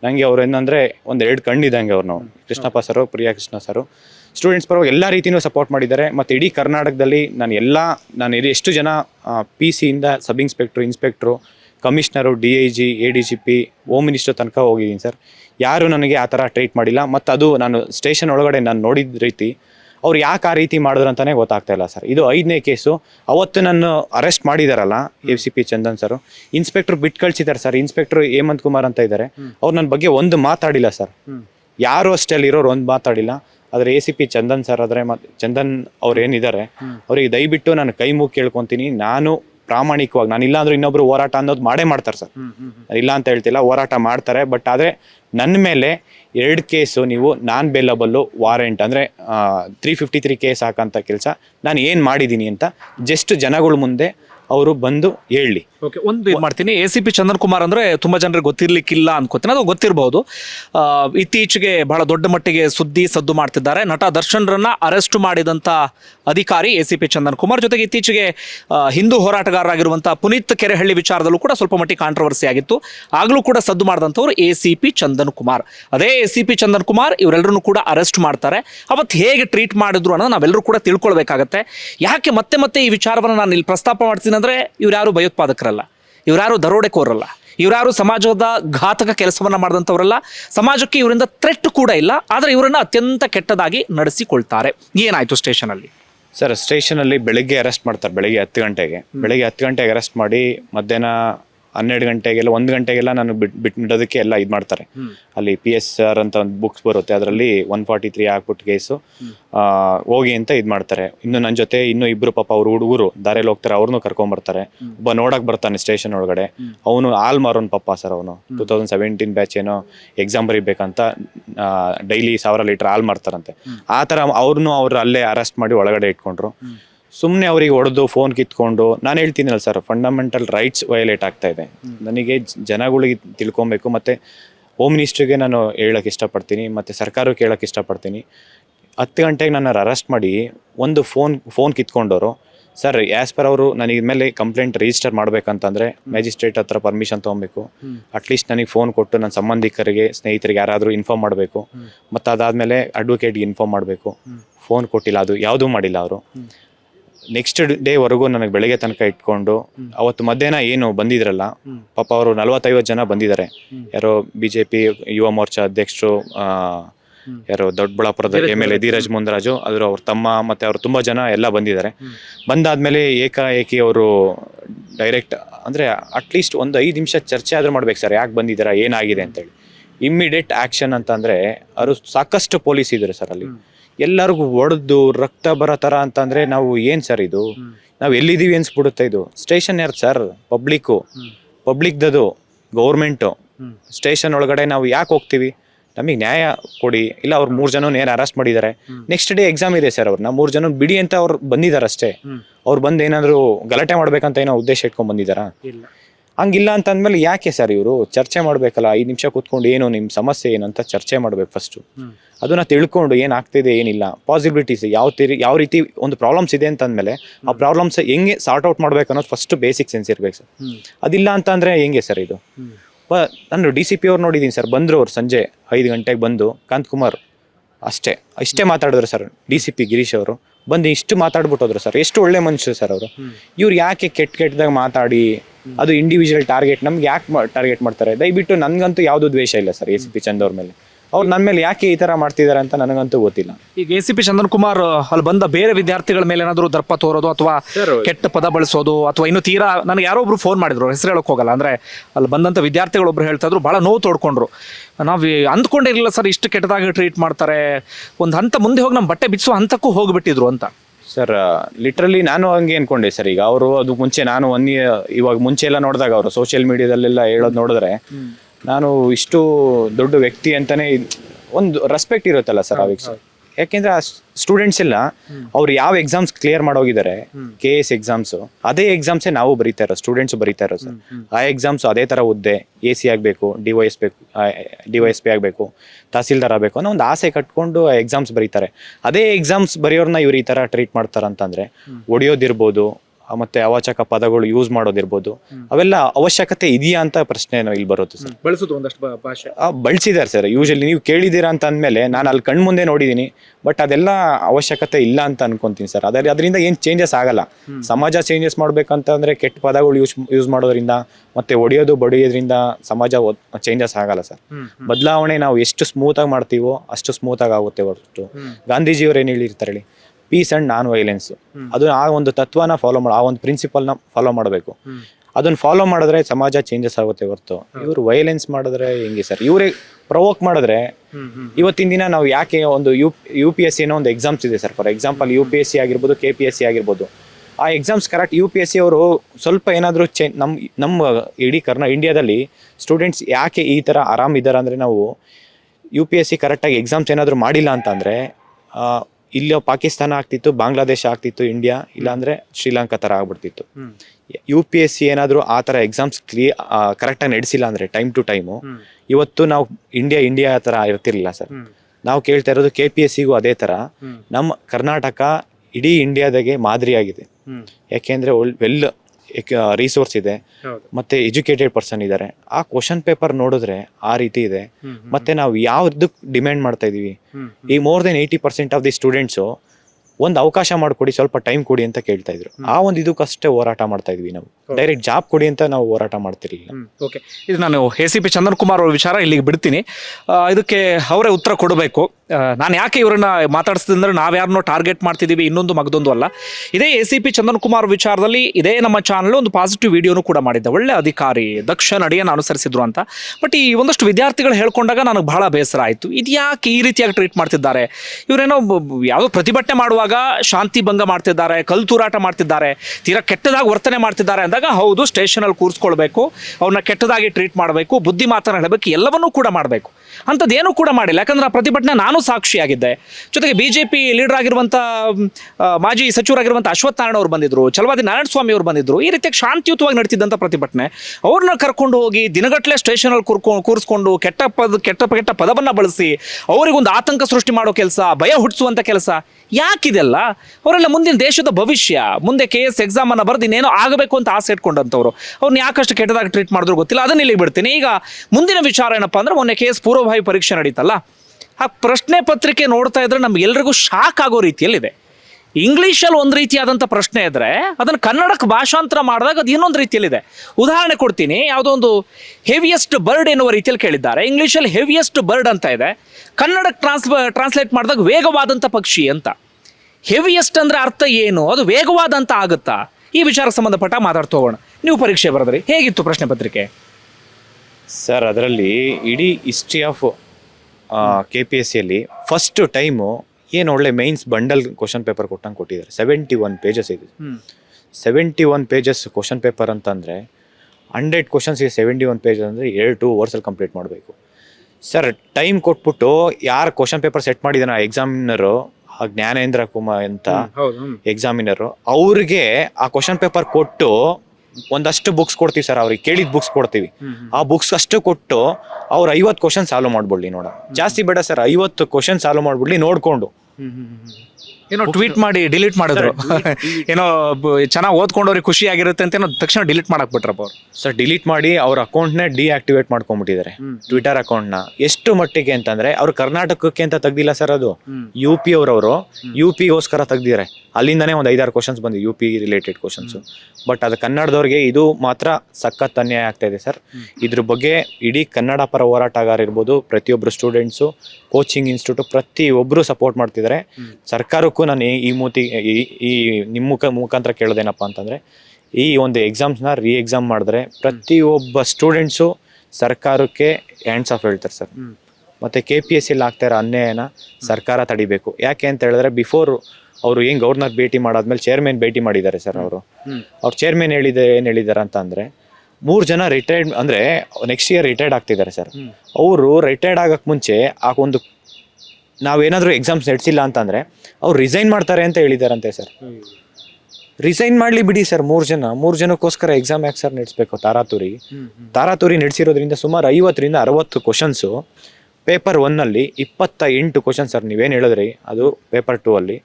ನನಗೆ ಅವ್ರು ಏನಂದರೆ ಒಂದು ಎರಡು ಕಣ್ಣಿದಂಗೆ ಅವ್ರು ನಾವು. Krishnappa sir Priya Krishna sir. Students ಪರವಾಗಿ ಎಲ್ಲ ರೀತಿಯೂ ಸಪೋರ್ಟ್ ಮಾಡಿದ್ದಾರೆ. ಮತ್ತು ಇಡೀ ಕರ್ನಾಟಕದಲ್ಲಿ ನಾನು ಎಲ್ಲ ನಾನು ಇದು ಎಷ್ಟು ಜನ P ಸಿಯಿಂದ sub inspector inspector commissioner D I G A D G P home minister ತನಕ ಹೋಗಿದ್ದೀನಿ ಸರ್ ಯಾರು ನನಗೆ ಆ ಥರ ಟ್ರೀಟ್ ಮಾಡಿಲ್ಲ. ಮತ್ತು ಅದು ನಾನು ಸ್ಟೇಷನ್ ಒಳಗಡೆ ನಾನು ನೋಡಿದ ರೀತಿ ಅವ್ರು ಯಾಕೆ ಆ ರೀತಿ ಮಾಡಿದ್ರು ಅಂತಲೇ ಗೊತ್ತಾಗ್ತಾ ಇಲ್ಲ ಸರ್ ಇದು ಐದನೇ ಕೇಸು ಅವತ್ತು ನಾನು ಅರೆಸ್ಟ್ ಮಾಡಿದಾರಲ್ಲ A C P Chandan sir inspector ಬಿಟ್ಟು ಕಳ್ಸಿದ್ದಾರೆ ಸರ್ ಇನ್ಸ್ಪೆಕ್ಟರ್ ಹೇಮಂತ್ ಕುಮಾರ್ ಅಂತ ಇದ್ದಾರೆ ಅವ್ರು ನನ್ನ ಬಗ್ಗೆ ಒಂದು ಮಾತಾಡಿಲ್ಲ ಸರ್ ಯಾರು ಅಷ್ಟೇ ಅಲ್ಲಿ ಇರೋರು ಒಂದು ಮಾತಾಡಿಲ್ಲ. ಆದರೆ A C P Chandan sir ಆದರೆ ಮತ್ತು ಚಂದನ್ ಅವ್ರು ಏನಿದ್ದಾರೆ ಅವ್ರಿಗೆ ದಯವಿಟ್ಟು ನಾನು ಕೈ ಮುಗಿ ಕೇಳ್ಕೊತೀನಿ ನಾನು ಪ್ರಾಮಾಣಿಕವಾಗಿ ನಾನು ಇಲ್ಲ ಅಂದ್ರೆ ಇನ್ನೊಬ್ರು ಹೋರಾಟ ಅನ್ನೋದು ಮಾಡೇ ಮಾಡ್ತಾರೆ ಸರ್ ಇಲ್ಲ ಅಂತ ಹೇಳ್ತಿಲ್ಲ ಹೋರಾಟ ಮಾಡ್ತಾರೆ ಬಟ್ ಆದರೆ ನನ್ನ ಮೇಲೆ ಎರಡು ಕೇಸು ನೀವು ನಾನ್ ಬೇಲಬಲ್ಲು ವಾರೆಂಟ್ ಅಂದರೆ ತ್ರೀ ಫಿಫ್ಟಿ ತ್ರೀ ಕೇಸ್ ಹಾಕಂತ ಕೆಲಸ ನಾನು ಏನು ಮಾಡಿದ್ದೀನಿ ಅಂತ ಜಸ್ಟ್ ಜನಗಳ ಮುಂದೆ ಅವರು ಬಂದು ಹೇಳಿ. ಓಕೆ ಒಂದು ಇದು ಮಾಡ್ತೀನಿ. A C P Chandan Kumar ಅಂದ್ರೆ ತುಂಬಾ ಜನರಿಗೆ ಗೊತ್ತಿರ್ಲಿಕ್ಕಿಲ್ಲ ಅನ್ಕೋತೀನಿ. ಅದು ಗೊತ್ತಿರಬಹುದು ಆ, ಇತ್ತೀಚೆಗೆ ಬಹಳ ದೊಡ್ಡ ಮಟ್ಟಿಗೆ ಸುದ್ದಿ ಸದ್ದು ಮಾಡ್ತಿದ್ದಾರೆ. ನಟ ದರ್ಶನ್ರನ್ನ ಅರೆಸ್ಟ್ ಮಾಡಿದಂತ ಅಧಿಕಾರಿ A C P Chandan Kumar ಜೊತೆಗೆ ಇತ್ತೀಚೆಗೆ ಆ, ಹಿಂದೂ ಹೋರಾಟಗಾರರಾಗಿರುವಂತಹ ಪುನೀತ್ ಕೆರೆಹಳ್ಳಿ ವಿಚಾರದಲ್ಲೂ ಕೂಡ ಸ್ವಲ್ಪ ಮಟ್ಟಿಗೆ ಕಾಂಟ್ರವರ್ಸಿ ಆಗಿತ್ತು. ಆಗಲೂ ಕೂಡ ಸದ್ದು ಮಾಡಿದಂಥವ್ರು A C P Chandan Kumar ಅದೇ A C P Chandan Kumar ಇವರೆಲ್ಲರೂ ಕೂಡ ಅರೆಸ್ಟ್ ಮಾಡ್ತಾರೆ. ಅವತ್ತು ಹೇಗೆ ಟ್ರೀಟ್ ಮಾಡಿದ್ರು ಅನ್ನೋದು ನಾವೆಲ್ಲರೂ ಕೂಡ ತಿಳ್ಕೊಳ್ಬೇಕಾಗತ್ತೆ. ಯಾಕೆ ಮತ್ತೆ ಮತ್ತೆ ಈ ವಿಚಾರವನ್ನು ನಾನು ಇಲ್ಲಿ ಪ್ರಸ್ತಾಪ ಮಾಡ್ತೀನಿ ಅಂದ್ರೆ ಇವ್ರು ಯಾರು ಭಯೋತ್ಪಾದಕರಲ್ಲ ಇವರಾರು ದರೋಡೆಕೋರಲ್ಲ, ಇವ್ರ್ಯಾರು ಸಮಾಜದ ಘಾತಕ ಕೆಲಸವನ್ನು ಮಾಡಿದಂಥವರಲ್ಲ. ಸಮಾಜಕ್ಕೆ ಇವರಿಂದ ಥ್ರೆಟ್ ಕೂಡ ಇಲ್ಲ, ಆದರೆ ಇವರನ್ನು ಅತ್ಯಂತ ಕೆಟ್ಟದಾಗಿ ನಡೆಸಿಕೊಳ್ತಾರೆ. ಏನಾಯಿತು ಸ್ಟೇಷನಲ್ಲಿ? ಸರ್, ಸ್ಟೇಷನಲ್ಲಿ ಬೆಳಿಗ್ಗೆ ಅರೆಸ್ಟ್ ಮಾಡ್ತಾರೆ, ಬೆಳಿಗ್ಗೆ ಹತ್ತು ಗಂಟೆಗೆ. ಬೆಳಿಗ್ಗೆ ಹತ್ತು ಗಂಟೆಗೆ ಅರೆಸ್ಟ್ ಮಾಡಿ ಮಧ್ಯಾಹ್ನ ಹನ್ನೆರಡು ಗಂಟೆಗೆಲ್ಲ ಒಂದು ಗಂಟೆಗೆಲ್ಲ ನಾನು ಬಿಟ್ ಬಿಟ್ಬಿಡೋದಕ್ಕೆ ಎಲ್ಲ ಇದು ಮಾಡ್ತಾರೆ. ಅಲ್ಲಿ ಪಿ ಎಸ್ ಆರ್ ಅಂತ ಒಂದು ಬುಕ್ಸ್ ಬರುತ್ತೆ ಅದರಲ್ಲಿ ಒನ್ ಫಾರ್ಟಿ ತ್ರೀ ಹಾಕ್ಬಿಟ್ಟು ಕೇಸು ಹೋಗಿ ಅಂತ ಇದು ಮಾಡ್ತಾರೆ. ಇನ್ನು ನನ್ನ ಜೊತೆ ಇನ್ನೂ ಇಬ್ರು ಪಾಪ ಅವ್ರ ಹುಡುಗರು ದಾರಿಯಲ್ಲಿ ಹೋಗ್ತಾರೆ ಅವ್ರನ್ನೂ ಕರ್ಕೊಂಬರ್ತಾರೆ ಒಬ್ಬ ನೋಡಕ್ ಬರ್ತಾನೆ ಸ್ಟೇಷನ್ ಒಳಗಡೆ. ಅವನು ಆಲ್ ಮಾರೋನ್ ಪಾಪ ಸರ್ ಅವನು. ಟೂ ತೌಸಂಡ್ ಸೆವೆಂಟೀನ್ ಬ್ಯಾಚ್ ಏನೋ ಎಕ್ಸಾಮ್ ಬರೀಬೇಕಂತ ಡೈಲಿ ಸಾವಿರ ಲೀಟರ್ ಆಲ್ ಮಾಡ್ತಾರಂತೆ. ಆ ಥರ ಅವ್ರನ್ನೂ ಅವ್ರು ಅಲ್ಲೇ ಅರೆಸ್ಟ್ ಮಾಡಿ ಒಳಗಡೆ ಇಟ್ಕೊಂಡ್ರು. ಸುಮ್ಮನೆ ಅವರಿಗೆ ಹೊಡೆದು ಫೋನ್ ಕಿತ್ಕೊಂಡು ನಾನು ಹೇಳ್ತೀನಲ್ಲ ಸರ್ ಫಂಡಮೆಂಟಲ್ ರೈಟ್ಸ್ ವಯೋಲೇಟ್ ಆಗ್ತಾ ಇದೆ. ನನಗೆ ಜನಗಳಿಗೆ ತಿಳ್ಕೊಬೇಕು ಮತ್ತು ಹೋಮ್ ಮಿನಿಸ್ಟ್ರಿಗೆ ನಾನು ಹೇಳಕ್ಕೆ ಇಷ್ಟಪಡ್ತೀನಿ ಮತ್ತು ಸರ್ಕಾರಕ್ಕೆ ಹೇಳಕ್ಕೆ ಇಷ್ಟಪಡ್ತೀನಿ. ಹತ್ತು ಗಂಟೆಗೆ ನನ್ನ ಅರೆಸ್ಟ್ ಮಾಡಿ ಒಂದು ಫೋನ್ ಫೋನ್ ಕಿತ್ಕೊಂಡವರು ಸರ್ ಆ್ಯಸ್ ಪರ್ ಅವರು ನನಗೆ ಮೇಲೆ ಕಂಪ್ಲೇಂಟ್ ರಿಜಿಸ್ಟರ್ ಮಾಡ್ಬೇಕಂತಂದ್ರೆ ಮ್ಯಾಜಿಸ್ಟ್ರೇಟ್ ಹತ್ರ ಪರ್ಮಿಷನ್ ತೊಗೊಬೇಕು. ಅಟ್ಲೀಸ್ಟ್ ನನಗೆ ಫೋನ್ ಕೊಟ್ಟು ನನ್ನ ಸಂಬಂಧಿಕರಿಗೆ ಸ್ನೇಹಿತರಿಗೆ ಯಾರಾದರೂ ಇನ್ಫಾರ್ಮ್ ಮಾಡಬೇಕು. ಮತ್ತು ಅದಾದಮೇಲೆ ಅಡ್ವೊಕೇಟ್ಗೆ ಇನ್ಫಾರ್ಮ್ ಮಾಡಬೇಕು. ಫೋನ್ ಕೊಟ್ಟಿಲ್ಲ ಅದು ಯಾವುದೂ ಮಾಡಿಲ್ಲ ಅವರು. ನೆಕ್ಸ್ಟ್ ಡೇವರೆಗೂ ನನಗೆ ಬೆಳಗ್ಗೆ ತನಕ ಇಟ್ಕೊಂಡು ಅವತ್ತು ಮಧ್ಯಾಹ್ನ ಏನು ಬಂದಿದ್ರಲ್ಲ ಪಾಪ ಅವರು ನಲವತ್ತೈವತ್ತು ಜನ ಬಂದಿದ್ದಾರೆ. ಯಾರೋ B J P Yuva Morcha ಅಧ್ಯಕ್ಷರು ಯಾರೋ ದೊಡ್ಡಬಳ್ಳಾಪುರದ M L A Dheeraj Mundaraju ಅದ್ರ ಅವ್ರ ತಮ್ಮ ಮತ್ತೆ ಅವ್ರು ತುಂಬಾ ಜನ ಎಲ್ಲ ಬಂದಿದ್ದಾರೆ. ಬಂದಾದ್ಮೇಲೆ ಏಕಾಏಕಿ ಅವರು ಡೈರೆಕ್ಟ್ ಅಂದ್ರೆ ಅಟ್ಲೀಸ್ಟ್ ಒಂದು ಐದು ನಿಮಿಷ ಚರ್ಚೆ ಆದರೂ ಮಾಡ್ಬೇಕು ಸರ್ ಯಾಕೆ ಬಂದಿದ್ದೀರಾ ಏನಾಗಿದೆ ಅಂತೇಳಿ. ಇಮ್ಮಿಡಿಯೇಟ್ ಆಕ್ಷನ್ ಅಂತಂದ್ರೆ ಅವರು ಸಾಕಷ್ಟು ಪೊಲೀಸ್ ಇದ್ದಾರೆ ಸರ್ ಅಲ್ಲಿ. ಎಲ್ಲರಿಗೂ ಒಡೆದು ರಕ್ತ ಬರೋ ಥರ ಅಂತಂದ್ರೆ ನಾವು ಏನ್ ಸರ್ ಇದು? ನಾವು ಎಲ್ಲಿದ್ದೀವಿ ಅನ್ಸ್ಬಿಡುತ್ತೆ ಇದು? ಸ್ಟೇಷನ್ ಯಾರು ಸರ್? ಪಬ್ಲಿಕ್ಕು? ಪಬ್ಲಿಕ್ದದು? ಗೌರ್ಮೆಂಟು? ಸ್ಟೇಷನ್ ಒಳಗಡೆ ನಾವು ಯಾಕೆ ಹೋಗ್ತೀವಿ? ನಮಗೆ ನ್ಯಾಯ ಕೊಡಿ. ಇಲ್ಲ ಅವ್ರು ಮೂರು ಜನ ಏನ್ ಅರೆಸ್ಟ್ ಮಾಡಿದ್ದಾರೆ ನೆಕ್ಸ್ಟ್ ಡೇ ಎಕ್ಸಾಮ್ ಇದೆ ಸರ್ ಅವ್ರನ್ನ ಮೂರು ಜನ ಬಿಡಿ ಅಂತ ಅವ್ರು ಬಂದಿದ್ದಾರೆ ಅಷ್ಟೇ ಅವ್ರು ಬಂದು ಏನಾದರೂ ಗಲಾಟೆ ಮಾಡ್ಬೇಕಂತ ಏನೋ ಉದ್ದೇಶ ಇಟ್ಕೊಂಡ್ ಬಂದಿದ್ದಾರಾ ಹಂಗಿಲ್ಲ ಅಂತ ಅಂದ್ಮೇಲೆ ಯಾಕೆ ಸರ್ ಇವರು? ಚರ್ಚೆ ಮಾಡಬೇಕಲ್ಲ ಐದು ನಿಮಿಷ ಕೂತ್ಕೊಂಡು ಏನು ನಿಮ್ಮ ಸಮಸ್ಯೆ ಏನು ಅಂತ ಚರ್ಚೆ ಮಾಡ್ಬೇಕು ಫಸ್ಟು ಅದನ್ನ ತಿಳ್ಕೊಂಡು ಏನಾಗ್ತಿದೆ ಏನಿಲ್ಲ. ಪಾಸಿಬಿಲಿಟೀಸ್ ಯಾವ ತೀರಿ ಯಾವ ರೀತಿ ಒಂದು ಪ್ರಾಬ್ಲಮ್ಸ್ ಇದೆ ಅಂತ ಅಂದ್ಮೇಲೆ ಆ ಪ್ರಾಬ್ಲಮ್ಸ್ ಹೆಂಗೆ ಸಾರ್ಟ್ ಔಟ್ ಮಾಡ್ಬೇಕು ಅನ್ನೋದು ಫಸ್ಟ್ ಬೇಸಿಕ್ ಸೆನ್ಸ್ ಇರ್ಬೇಕು ಸರ್. ಅದಿಲ್ಲ ಅಂತಂದ್ರೆ ಹೆಂಗೆ ಸರ್ ಇದು? ನಾನು ಡಿ ಸಿ ಪಿ ಅವ್ರು ನೋಡಿದ್ದೀನಿ ಸರ್ ಬಂದರು ಅವ್ರು ಸಂಜೆ ಐದು ಗಂಟೆಗೆ ಬಂದು ಕಾಂತ್ ಕುಮಾರ್ ಅಷ್ಟೇ ಇಷ್ಟೇ ಮಾತಾಡಿದ್ರು sir D C P Girish ಅವರು. ಬಂದು ಇಷ್ಟು ಮಾತಾಡ್ಬಿಟ್ಟೋದ್ರು ಸರ್. ಎಷ್ಟು ಒಳ್ಳೆ ಮನುಷ್ಯರು ಸರ್ ಅವರು. ಇವ್ರು ಯಾಕೆ ಕೆಟ್ಟ ಕೆಟ್ಟದಾಗ ಮಾತಾಡಿ ಅದು ಇಂಡಿವಿಜುವಲ್ ಟಾರ್ಗೆಟ್ ನಮ್ಗೆ ಯಾಕೆ ಟಾರ್ಗೆಟ್ ಮಾಡ್ತಾರೆ? ದಯವಿಟ್ಟು ನನಗಂತೂ ಯಾವುದು ದ್ವೇಷ ಇಲ್ಲ sir A C P Chand ಅವ್ರ ಮೇಲೆ. ಅವ್ರು ನನ್ನ ಮೇಲೆ ಯಾಕೆ ಈ ತರ ಮಾಡ್ತಿದ್ದಾರೆ ಅಂತ ನನಗಂತೂ ಗೊತ್ತಿಲ್ಲ. ಈಗ A C P Chandan Kumar ಅಲ್ಲಿ ಬಂದ ಬೇರೆ ವಿದ್ಯಾರ್ಥಿಗಳ ಮೇಲೆ ಏನಾದರೂ ದರ್ಪ ತೋರೋದು ಅಥವಾ ಕೆಟ್ಟ ಪದ ಬಳಸೋದು ಅಥವಾ ಇನ್ನು ತೀರಾ ನನಗೆ ಯಾರೋ ಒಬ್ರು ಫೋನ್ ಮಾಡಿದ್ರು ಹೆಸರು ಹೇಳಕ್ ಹೋಗಲ್ಲ. ಅಂದ್ರೆ ಅಲ್ಲಿ ಬಂದಂತ ವಿದ್ಯಾರ್ಥಿಗಳೊಬ್ರು ಹೇಳ್ತಾ ಇದ್ರು ಬಹಳ ನೋವು ತೋಡ್ಕೊಂಡ್ರು. ನಾವು ಅಂದ್ಕೊಂಡಿರಲಿಲ್ಲ ಸರ್ ಇಷ್ಟು ಕೆಟ್ಟದಾಗಿ ಟ್ರೀಟ್ ಮಾಡ್ತಾರೆ. ಒಂದು ಹಂತ ಮುಂದೆ ಹೋಗಿ ನಮ್ಮ ಬಟ್ಟೆ ಬಿಚ್ಚುವ ಹಂತಕ್ಕೂ ಹೋಗ್ಬಿಟ್ಟಿದ್ರು ಅಂತ. ಸರ್ ಲಿಟ್ರಲಿ ನಾನು ಹಂಗೆ ಅನ್ಕೊಂಡೆ ಸರ್ ಈಗ ಅವರು ಅದು ಮುಂಚೆ ನಾನು ಒನ್ ಇವಾಗ ಮುಂಚೆ ಎಲ್ಲ ನೋಡಿದಾಗ ಅವರು ಸೋಷಿಯಲ್ ಮೀಡಿಯಾದಲ್ಲೆಲ್ಲ ಹೇಳೋದು ನೋಡಿದ್ರೆ ನಾನು ಇಷ್ಟು ದೊಡ್ಡ ವ್ಯಕ್ತಿ ಅಂತಾನೆ ಇದ್- ಒಂದು ರೆಸ್ಪೆಕ್ಟ್ ಇರುತ್ತಲ್ಲ ಸರ್ ಸರ್ ಯಾಕೆಂದ್ರೆ ಆ ಸ್ಟೂಡೆಂಟ್ಸ್ ಎಲ್ಲ ಅವ್ರು ಯಾವ ಎಕ್ಸಾಮ್ಸ್ ಕ್ಲಿಯರ್ ಮಾಡೋಗಿದ್ದಾರೆ ಕೆ ಎಸ್ ಎಕ್ಸಾಮ್ಸ್ ಅದೇ ಎಕ್ಸಾಮ್ಸೇ ನಾವು ಬರೀತಾ ಇರೋ ಸ್ಟೂಡೆಂಟ್ಸ್ ಬರೀತಾ ಇರೋ ಸರ್ ಆ ಎಕ್ಸಾಮ್ಸ್ ಅದೇ ತರ ಹುದ್ದೆ ಎ ಸಿ ಆಗಬೇಕು ಡಿ ವೈ ಎಸ್ ಬೇಕು ಡಿ ವೈ ಎಸ್ ಪಿ ಆಗಬೇಕು ತಹಸೀಲ್ದಾರ್ ಆಗಬೇಕು ಅನ್ನೋ ಒಂದು ಆಸೆ ಕಟ್ಕೊಂಡು ಎಕ್ಸಾಮ್ಸ್ ಬರೀತಾರೆ. ಅದೇ ಎಕ್ಸಾಮ್ಸ್ ಬರೆಯೋರ್ನ ಇವ್ರು ಈ ತರ ಟ್ರೀಟ್ ಮಾಡ್ತಾರಂತಂದ್ರೆ ಹೊಡಿಯೋದಿರ್ಬೋದು ಆ, ಮತ್ತೆ ಅವಾಚಕ ಪದಗಳು ಯೂಸ್ ಮಾಡೋದಿರ್ಬೋದು. ಅವೆಲ್ಲ ಅವಶ್ಯಕತೆ ಇದೆಯಾ ಅಂತ ಪ್ರಶ್ನೆ ಇಲ್ಲಿ ಬರುತ್ತೆ ಸರ್. ಬಳಸೋದು ಒಂದಷ್ಟು ಭಾಷೆ. ಬಳಸಿದ್ದಾರೆ ಸರ್. ಯೂಶಲಿ ನೀವು ಕೇಳಿದ್ದೀರಾ ಅಂತ ಅಂದಮೇಲೆ ನಾನು ಅಲ್ಲಿ ಕಣ್ಮುಂದೆ ನೋಡಿದ್ದೀನಿ ಬಟ್ ಅದೆಲ್ಲ ಅವಶ್ಯಕತೆ ಇಲ್ಲ ಅಂತ ಅನ್ಕೊಂತೀನಿ ಸರ್. ಅದ್ರ ಅದರಿಂದ ಏನು ಚೇಂಜಸ್ ಆಗಲ್ಲ. ಸಮಾಜ ಚೇಂಜಸ್ ಮಾಡ್ಬೇಕಂತಂದ್ರೆ ಕೆಟ್ಟ ಪದಗಳು ಯೂಸ್ ಯೂಸ್ ಮಾಡೋದ್ರಿಂದ ಮತ್ತೆ ಒಡೆಯೋದು ಬಡಿಯೋದ್ರಿಂದ ಸಮಾಜ ಚೇಂಜಸ್ ಆಗಲ್ಲ ಸರ್. ಬದಲಾವಣೆ ನಾವು ಎಷ್ಟು ಸ್ಮೂತಾಗಿ ಮಾಡ್ತೀವೋ ಅಷ್ಟು ಸ್ಮೂತಾಗಿ ಆಗುತ್ತೆ ಹೊರತು. ಗಾಂಧೀಜಿಯವ್ರು ಏನು ಹೇಳಿರ್ತಾರೆ ಹೇಳಿ ಪೀಸ್ ಅಂಡ್ ನಾನ್ ವೈಲೆನ್ಸ್ ಅದು ಆ ಒಂದು ತತ್ವನ ಫಾಲೋ ಮಾಡ ಆ ಒಂದು ಪ್ರಿನ್ಸಿಪಲ್ನ ಫಾಲೋ ಮಾಡಬೇಕು. ಅದನ್ನ ಫಾಲೋ ಮಾಡಿದ್ರೆ ಸಮಾಜ ಚೇಂಜಸ್ ಆಗುತ್ತೆ ಹೊರತು. ಇವರು ವೈಲೆನ್ಸ್ ಮಾಡಿದ್ರೆ ಹೆಂಗೆ ಸರ್ ಇವರೇ ಪ್ರವೋಕ್ ಮಾಡಿದ್ರೆ ಇವತ್ತಿನ ದಿನ ನಾವು ಯಾಕೆ ಒಂದು U U P S C ಅನ್ನೋ ಒಂದು ಎಕ್ಸಾಮ್ಸ್ ಇದೆ sir for example U P S C ಆಗಿರ್ಬೋದು ಕೆ ಪಿ ಎಸ್ ಸಿ ಆಗಿರ್ಬೋದು. ಆ exams correct U P S C ಅವರು ಸ್ವಲ್ಪ ಏನಾದರೂ ಚೇ ನಮ್ಮ ನಮ್ಮ ಇಡೀ ಕರ್ನಾ ಇಂಡಿಯಾದಲ್ಲಿ ಸ್ಟೂಡೆಂಟ್ಸ್ ಯಾಕೆ ಈ ಥರ ಆರಾಮ್ ಇದ್ದಾರೆ ಅಂದರೆ ನಾವು ಯು ಪಿ ಎಸ್ ಸಿ ಕರೆಕ್ಟಾಗಿ ಎಕ್ಸಾಮ್ಸ್ ಏನಾದರೂ ಮಾಡಿಲ್ಲ ಅಂತಂದರೆ ಇಲ್ಲಿ ಪಾಕಿಸ್ತಾನ ಆಗ್ತಿತ್ತು ಬಾಂಗ್ಲಾದೇಶ ಆಗ್ತಿತ್ತು ಇಂಡಿಯಾ ಇಲ್ಲಾಂದ್ರೆ ಶ್ರೀಲಂಕಾ ತರ ಆಗ್ಬಿಡ್ತಿತ್ತು. ಯು ಪಿ ಎಸ್ ಸಿ ಏನಾದರೂ ಆ ತರ ಎಕ್ಸಾಮ್ಸ್ ಕ್ಲಿಯ ಕರೆಕ್ಟಾಗಿ ನಡೆಸಿಲ್ಲ ಅಂದ್ರೆ ಟೈಮ್ ಟು ಟೈಮು ಇವತ್ತು ನಾವು ಇಂಡಿಯಾ ಇಂಡಿಯಾ ತರ ಇರ್ತಿರ್ಲಿಲ್ಲ ಸರ್. ನಾವು ಕೇಳ್ತಾ ಇರೋದು ಕೆ ಪಿ ಎಸ್ ಸಿಗೂ ಅದೇ ತರ. ನಮ್ಮ ಕರ್ನಾಟಕ ಇಡೀ ಇಂಡಿಯಾದಾಗೆ ಮಾದರಿಯಾಗಿದೆ. ಯಾಕೆಂದ್ರೆ ವೆಲ್ ರಿಸೋರ್ಸ್ ಇದೆ. ಮತ್ತೆ ಎಜುಕೇಟೆಡ್ ಪರ್ಸನ್ ಇದ್ದಾರೆ ಆ ಕ್ವಶನ್ ಪೇಪರ್ ನೋಡಿದ್ರೆ ಆ ರೀತಿ ಇದೆ. ಮತ್ತೆ ನಾವು ಯಾವ್ದಕ್ಕೆ ಡಿಮ್ಯಾಂಡ್ ಮಾಡ್ತಾ ಇದೀವಿ? ಈ more than eighty percent of the students ಒಂದು ಅವಕಾಶ ಮಾಡಿಕೊಡಿ ಸ್ವಲ್ಪ ಟೈಮ್ ಕೊಡಿ ಅಂತ ಕೇಳ್ತಾ ಇದ್ರು. ಆ ಒಂದು ಇದಕ್ಕಷ್ಟೇ ಹೋರಾಟ ಮಾಡ್ತಾ ಇದ್ವಿ ನಾವು. ಡೈರೆಕ್ಟ್ ಜಾಬ್ ಕೊಡಿ ಅಂತ ನಾವು ಹೋರಾಟ ಮಾಡ್ತಿರ್ಲಿಲ್ಲ. ಓಕೆ ಇದು ನಾನು A C P Chandan Kumar ಅವ್ರ ವಿಚಾರ ಇಲ್ಲಿಗೆ ಬಿಡ್ತೀನಿ. ಇದಕ್ಕೆ ಅವರೇ ಉತ್ತರ ಕೊಡಬೇಕು. ನಾನು ಯಾಕೆ ಇವರನ್ನ ಮಾತಾಡಿಸ್ತಿದ್ರೆ ನಾವು ಯಾರನ್ನೋ ಟಾರ್ಗೆಟ್ ಮಾಡ್ತಿದ್ದೀವಿ ಇನ್ನೊಂದು ಮಗದೊಂದು ಅಲ್ಲ. ಇದೇ A C P Chandan Kumar ವಿಚಾರದಲ್ಲಿ ಇದೇ ನಮ್ಮ ಚಾನಲ್ ಒಂದು ಪಾಸಿಟಿವ್ ವಿಡಿಯೋನು ಕೂಡ ಮಾಡಿದ್ದೆ. ಒಳ್ಳೆ ಅಧಿಕಾರಿ ದಕ್ಷ ನಡೆಯನ್ನು ಅನುಸರಿಸಿದ್ರು ಅಂತ. ಬಟ್ ಈ ಒಂದಷ್ಟು ವಿದ್ಯಾರ್ಥಿಗಳು ಹೇಳ್ಕೊಂಡಾಗ ನನಗೆ ಬಹಳ ಬೇಸರ ಆಯಿತು. ಇದು ಯಾಕೆ ಈ ರೀತಿಯಾಗಿ ಟ್ರೀಟ್ ಮಾಡ್ತಿದ್ದಾರೆ? ಇವರೇನೋ ಯಾವುದೋ ಪ್ರತಿಭಟನೆ ಮಾಡುವಾಗ ಶಾಂತಿ ಭಂಗ ಮಾಡ್ತಿದ್ದಾರೆ ಕಲ್ ತೂರಾಟ ಮಾಡ್ತಿದ್ದಾರೆ, ತೀರಾ ಕೆಟ್ಟದಾಗಿ ವರ್ತನೆ ಮಾಡ್ತಿದ್ದಾರೆ ಅಂದಾಗ ಹೌದು, ಸ್ಟೇಷನಲ್ಲಿ ಕೂರಿಸ್ಕೊಳ್ಬೇಕು, ಅವ್ರನ್ನ ಕೆಟ್ಟದಾಗಿ ಟ್ರೀಟ್ ಮಾಡಬೇಕು, ಬುದ್ಧಿ ಮಾತನಾಡಬೇಕು ಎಲ್ಲವನ್ನೂ ಕೂಡ ಮಾಡಬೇಕು. ಅಂಥದ್ದೇನೂ ಕೂಡ ಮಾಡಿಲ್ಲ. ಯಾಕಂದ್ರೆ ಆ ಪ್ರತಿಭಟನೆ ನಾನು ಸಾಕ್ಷಿಯಾಗಿದ್ದೆ. ಜೊತೆಗೆ ಬಿ ಜೆ ಪಿ ಲೀಡರ್ ಆಗಿರುವಂಥ ಮಾಜಿ ಸಚಿವರಾಗಿರುವಂಥ ಅಶ್ವತ್ಥ ನಾರಾಯಣ ಅವರು ಬಂದಿದ್ರು, ಛಲವಾದಿ ನಾರಾಯಣ ಸ್ವಾಮಿ ಅವರು ಬಂದಿದ್ರು, ಈ ರೀತಿಯಾಗಿ ಶಾಂತಿಯುತವಾಗಿ ನಡೆಸಿದ್ದಂಥ ಪ್ರತಿಭಟನೆ. ಅವ್ರನ್ನ ಕರ್ಕೊಂಡು ಹೋಗಿ ದಿನಗಟ್ಟಲೆ ಸ್ಟೇಷನಲ್ಲಿ ಕೂರ್ಕೊ, ಕೂರಿಸ್ಕೊಂಡು ಕೆಟ್ಟ ಪದ, ಕೆಟ್ಟ ಕೆಟ್ಟ ಪದವನ್ನು ಬಳಸಿ ಅವರಿಗೊಂದು ಆತಂಕ ಸೃಷ್ಟಿ ಮಾಡೋ ಕೆಲಸ, ಭಯ ಹುಟ್ಟಿಸುವಂಥ ಕೆಲಸ, ಯಾಕಿದೆಲ್ಲ? ಅವರೆಲ್ಲ ಮುಂದಿನ ದೇಶದ ಭವಿಷ್ಯ, ಮುಂದೆ ಕೆ ಎಸ್ ಎಕ್ಸಾಮ್ ಅನ್ನ ಬರೆದು ಇನ್ನೇನೋ ಆಗಬೇಕು ಅಂತ ಆಸೆ ಇಟ್ಕೊಂಡಂಥವ್ರು ಅವ್ರನ್ನ ಯಾಕಷ್ಟು ಕೆಟ್ಟದಾಗಿ ಟ್ರೀಟ್ ಮಾಡಿದ್ರು ಗೊತ್ತಿಲ್ಲ. ಅದನ್ನ ಇಲ್ಲಿ ಬಿಡ್ತೀನಿ. ಈಗ ಮುಂದಿನ ವಿಚಾರ ಏನಪ್ಪ ಅಂದ್ರೆ ಮೊನ್ನೆ ಕೆ ಎಸ್ ಪೂರ್ವಭಾವಿ ಪರೀಕ್ಷೆ ನಡೀತಲ್ಲ, ಆ ಪ್ರಶ್ನೆ ಪತ್ರಿಕೆ ನೋಡ್ತಾ ಇದ್ರೆ ನಮ್ಗೆಲ್ರಿಗೂ ಶಾಕ್ ಆಗೋ ರೀತಿಯಲ್ಲಿದೆ. ಇಂಗ್ಲೀಷಲ್ಲಿ ಒಂದು ರೀತಿಯಾದಂಥ ಪ್ರಶ್ನೆ ಇದ್ರೆ, ಅದನ್ನು ಕನ್ನಡಕ್ಕೆ ಭಾಷಾಂತರ ಮಾಡಿದಾಗ ಅದು ಇನ್ನೊಂದು ರೀತಿಯಲ್ಲಿದೆ. ಉದಾಹರಣೆ ಕೊಡ್ತೀನಿ, ಯಾವುದೋ ಒಂದು ಹೆವಿಯೆಸ್ಟ್ ಬರ್ಡ್ ಎನ್ನುವ ರೀತಿಯಲ್ಲಿ ಕೇಳಿದ್ದಾರೆ. ಇಂಗ್ಲೀಷಲ್ಲಿ ಹೆವಿಯೆಸ್ಟ್ ಬರ್ಡ್ ಅಂತ ಇದೆ. ಕನ್ನಡಕ್ಕೆ ಟ್ರಾನ್ಸ್ ಟ್ರಾನ್ಸ್ಲೇಟ್ ಮಾಡಿದಾಗ ವೇಗವಾದಂಥ ಪಕ್ಷಿ ಅಂತ. ಹೆವಿಯೆಸ್ಟ್ ಅಂದ್ರೆ ಅರ್ಥ ಏನು? ಅದು ವೇಗವಾದಂಥ ಆಗುತ್ತಾ? ಈ ವಿಚಾರಕ್ಕೆ ಸಂಬಂಧಪಟ್ಟ ಮಾತಾಡ್ತಾ ಹೋಗೋಣ. ನೀವು ಪರೀಕ್ಷೆ ಬರೆದ್ರಿ. ಹೇಗಿತ್ತು ಪ್ರಶ್ನೆ ಪತ್ರಿಕೆ? ಸರ್ ಅದರಲ್ಲಿ ಇಡೀ history of K P S ಸಿಯಲ್ಲಿ ಫಸ್ಟ್ ಟೈಮು ಏನು ಒಳ್ಳೆ ಮೈನ್ಸ್ ಬಂಡಲ್ ಕ್ವಶನ್ ಪೇಪರ್ ಕೊಟ್ಟಂಗೆ ಕೊಟ್ಟಿದ್ದಾರೆ. ಸೆವೆಂಟಿ ಒನ್ ಪೇಜಸ್ ಇದೆ. Seventy one pages question paper ಅಂತಂದರೆ ಹಂಡ್ರೆಡ್ ಕ್ವಶನ್ಸ್ಗೆ ಸೆವೆಂಟಿ ಒನ್ ಪೇಜಸ್ ಅಂದರೆ ಎರಡು ಟು ಅವರ್ಸಲ್ಲಿ ಕಂಪ್ಲೀಟ್ ಮಾಡಬೇಕು. ಸರ್ ಟೈಮ್ ಕೊಟ್ಬಿಟ್ಟು ಯಾರು ಕ್ವಶನ್ ಪೇಪರ್ ಸೆಟ್ ಮಾಡಿದಾನ ಎಕ್ಸಾಮಿನರು ಆ ಜ್ಞಾನೇಂದ್ರ ಕುಮಾರ್ ಅಂತ ಎಕ್ಸಾಮಿನರು ಅವ್ರಿಗೆ ಆ ಕ್ವಶನ್ ಪೇಪರ್ ಕೊಟ್ಟು ಒಂದಷ್ಟು ಬುಕ್ಸ್ ಕೊಡ್ತೀವಿ ಸರ್ ಅವ್ರಿಗೆ ಕೇಳಿದ ಬುಕ್ಸ್ ಕೊಡ್ತೀವಿ. ಆ ಬುಕ್ಸ್ ಅಷ್ಟು ಕೊಟ್ಟು ಅವ್ರು ಐವತ್ತು ಕ್ವಶನ್ ಸಾಲ್ವ್ ಮಾಡ್ಬಿಡ್ಲಿ ನೋಡ. ಜಾಸ್ತಿ ಬೇಡ ಸರ್ ಐವತ್ತು ಕ್ವಶನ್ ಸಾಲ್ವ್ ಮಾಡ್ಬಿಡ್ಲಿ ನೋಡ್ಕೊಂಡು. ಏನೋ ಟ್ವೀಟ್ ಮಾಡಿ ಡಿಲೀಟ್ ಮಾಡಿದ್ರು. ಏನೋ ಚೆನ್ನಾಗಿ ಓದ್ಕೊಂಡವ್ರಿಗೆ ಖುಷಿ ಆಗಿರುತ್ತೆ ಅಂತ ಏನೋ ತಕ್ಷಣ ಡಿಲೀಟ್ ಮಾಡಕ್ ಬಿಟ್ರಪ್ಪ ಅವ್ರು. ಸರ್ ಡಿಲೀಟ್ ಮಾಡಿ ಅವ್ರ ಅಕೌಂಟ್ನೇ ಡಿಆಕ್ಟಿವೇಟ್ ಮಾಡ್ಕೊಂಡ್ಬಿಟ್ಟಿದ್ದಾರೆ. ಟ್ವಿಟರ್ ಅಕೌಂಟ್ನ ಎಷ್ಟು ಮಟ್ಟಿಗೆ ಅಂತಂದ್ರೆ ಅವ್ರು ಕರ್ನಾಟಕಕ್ಕೆ ಅಂತ ತೆಗ್ದಿಲ್ಲ ಸರ್ ಅದು. ಯು ಪಿ ಅವರವರು. ಯು ಪಿಗೋಸ್ಕರ ತೆಗ್ದಿದ್ದಾರೆ. ಅಲ್ಲಿಂದನೇ ಒಂದು ಐದಾರು ಕ್ವಶನ್ಸ್ ಬಂದಿ U P related questions but ಅದು ಕನ್ನಡದವ್ರಿಗೆ ಇದು ಮಾತ್ರ ಸಖತ್ ಅನ್ಯಾಯ ಆಗ್ತಾ ಇದೆ ಸರ್ ಇದ್ರ ಬಗ್ಗೆ ಇಡೀ ಕನ್ನಡ ಪರ ಹೋರಾಟಗಾರ ಇರ್ಬೋದು ಪ್ರತಿಯೊಬ್ಬರು ಸ್ಟೂಡೆಂಟ್ಸು ಕೋಚಿಂಗ್ ಇನ್ಸ್ಟಿಟ್ಯೂಟ್ ಪ್ರತಿಯೊಬ್ಬರು ಸಪೋರ್ಟ್ ಮಾಡ್ತಿದ್ದಾರೆ. ಸರ್ಕಾರಕ್ಕೂ ನಾನು ಈ- ಮೂತಿ ಈ- ಈ ನಿಮ್ಮ ಮುಖ ಮುಖಾಂತರ ಕೇಳೋದೇನಪ್ಪ ಅಂತಂದ್ರೆ ಈ ಒಂದು ಎಕ್ಸಾಮ್ಸ್ನ ರೀ ಎಕ್ಸಾಮ್ ಮಾಡಿದ್ರೆ ಪ್ರತಿಯೊಬ್ಬ ಸ್ಟೂಡೆಂಟ್ಸು ಸರ್ಕಾರಕ್ಕೆ ಹ್ಯಾಂಡ್ಸ್ ಆಫ್ ಹೇಳ್ತಾರೆ ಸರ್. ಮತ್ತೆ ಕೆ ಪಿ ಎಸ್ ಸಿಲಿ ಆಗ್ತಾ ಇರೋ ಅನ್ಯಾಯನ ಸರ್ಕಾರ ತಡಿಬೇಕು. ಯಾಕೆ ಅಂತ ಹೇಳಿದ್ರೆ ಬಿಫೋರ್ ಅವರು ಏನು ಗವರ್ನರ್ ಭೇಟಿ ಮಾಡಾದ್ಮೇಲೆ ಚೇರ್ಮನ್ ಭೇಟಿ ಮಾಡಿದ್ದಾರೆ ಸರ್ ಅವರು. ಅವ್ರು ಚೇರ್ಮನ್ ಹೇಳಿದ ಏನು ಹೇಳಿದ್ದಾರೆ ಅಂತ ಅಂದರೆ ಮೂರು ಜನ ರಿಟೈರ್ಡ್ ಅಂದ್ರೆ ನೆಕ್ಸ್ಟ್ ಇಯರ್ ರಿಟೈರ್ಡ್ ಆಗ್ತಿದ್ದಾರೆ ಸರ್. ಅವರು ರಿಟೈರ್ಡ್ ಆಗೋಕ್ಕೆ ಮುಂಚೆ ಆ ಒಂದು ನಾವೇನಾದರೂ ಎಕ್ಸಾಮ್ಸ್ ನಡೆಸಿಲ್ಲ ಅಂತಂದರೆ ಅವ್ರು ರಿಸೈನ್ ಮಾಡ್ತಾರೆ ಅಂತ ಹೇಳಿದಾರಂತೆ ಸರ್ ರಿಸೈನ್ ಮಾಡಲಿ ಬಿಡಿ ಸರ್ ಮೂರು ಜನ. ಮೂರು ಜನಕ್ಕೋಸ್ಕರ ಎಕ್ಸಾಮ್ ಯಾಕೆ ಸರ್ ನಡೆಸ್ಬೇಕು ತಾರಾತುರಿ? ತಾರಾತುರಿ ನಡೆಸಿರೋದ್ರಿಂದ ಸುಮಾರು ಐವತ್ತರಿಂದ ಅರವತ್ತು ಕ್ವಶನ್ಸು ಪೇಪರ್ ಒನ್ನಲ್ಲಿ ಇಪ್ಪತ್ತ ಎಂಟು ಕ್ವಶನ್ ಸರ್ ನೀವೇನು ಹೇಳಿದ್ರಿ? ಅದು ಪೇಪರ್ ಟೂ ಅಲ್ಲಿ.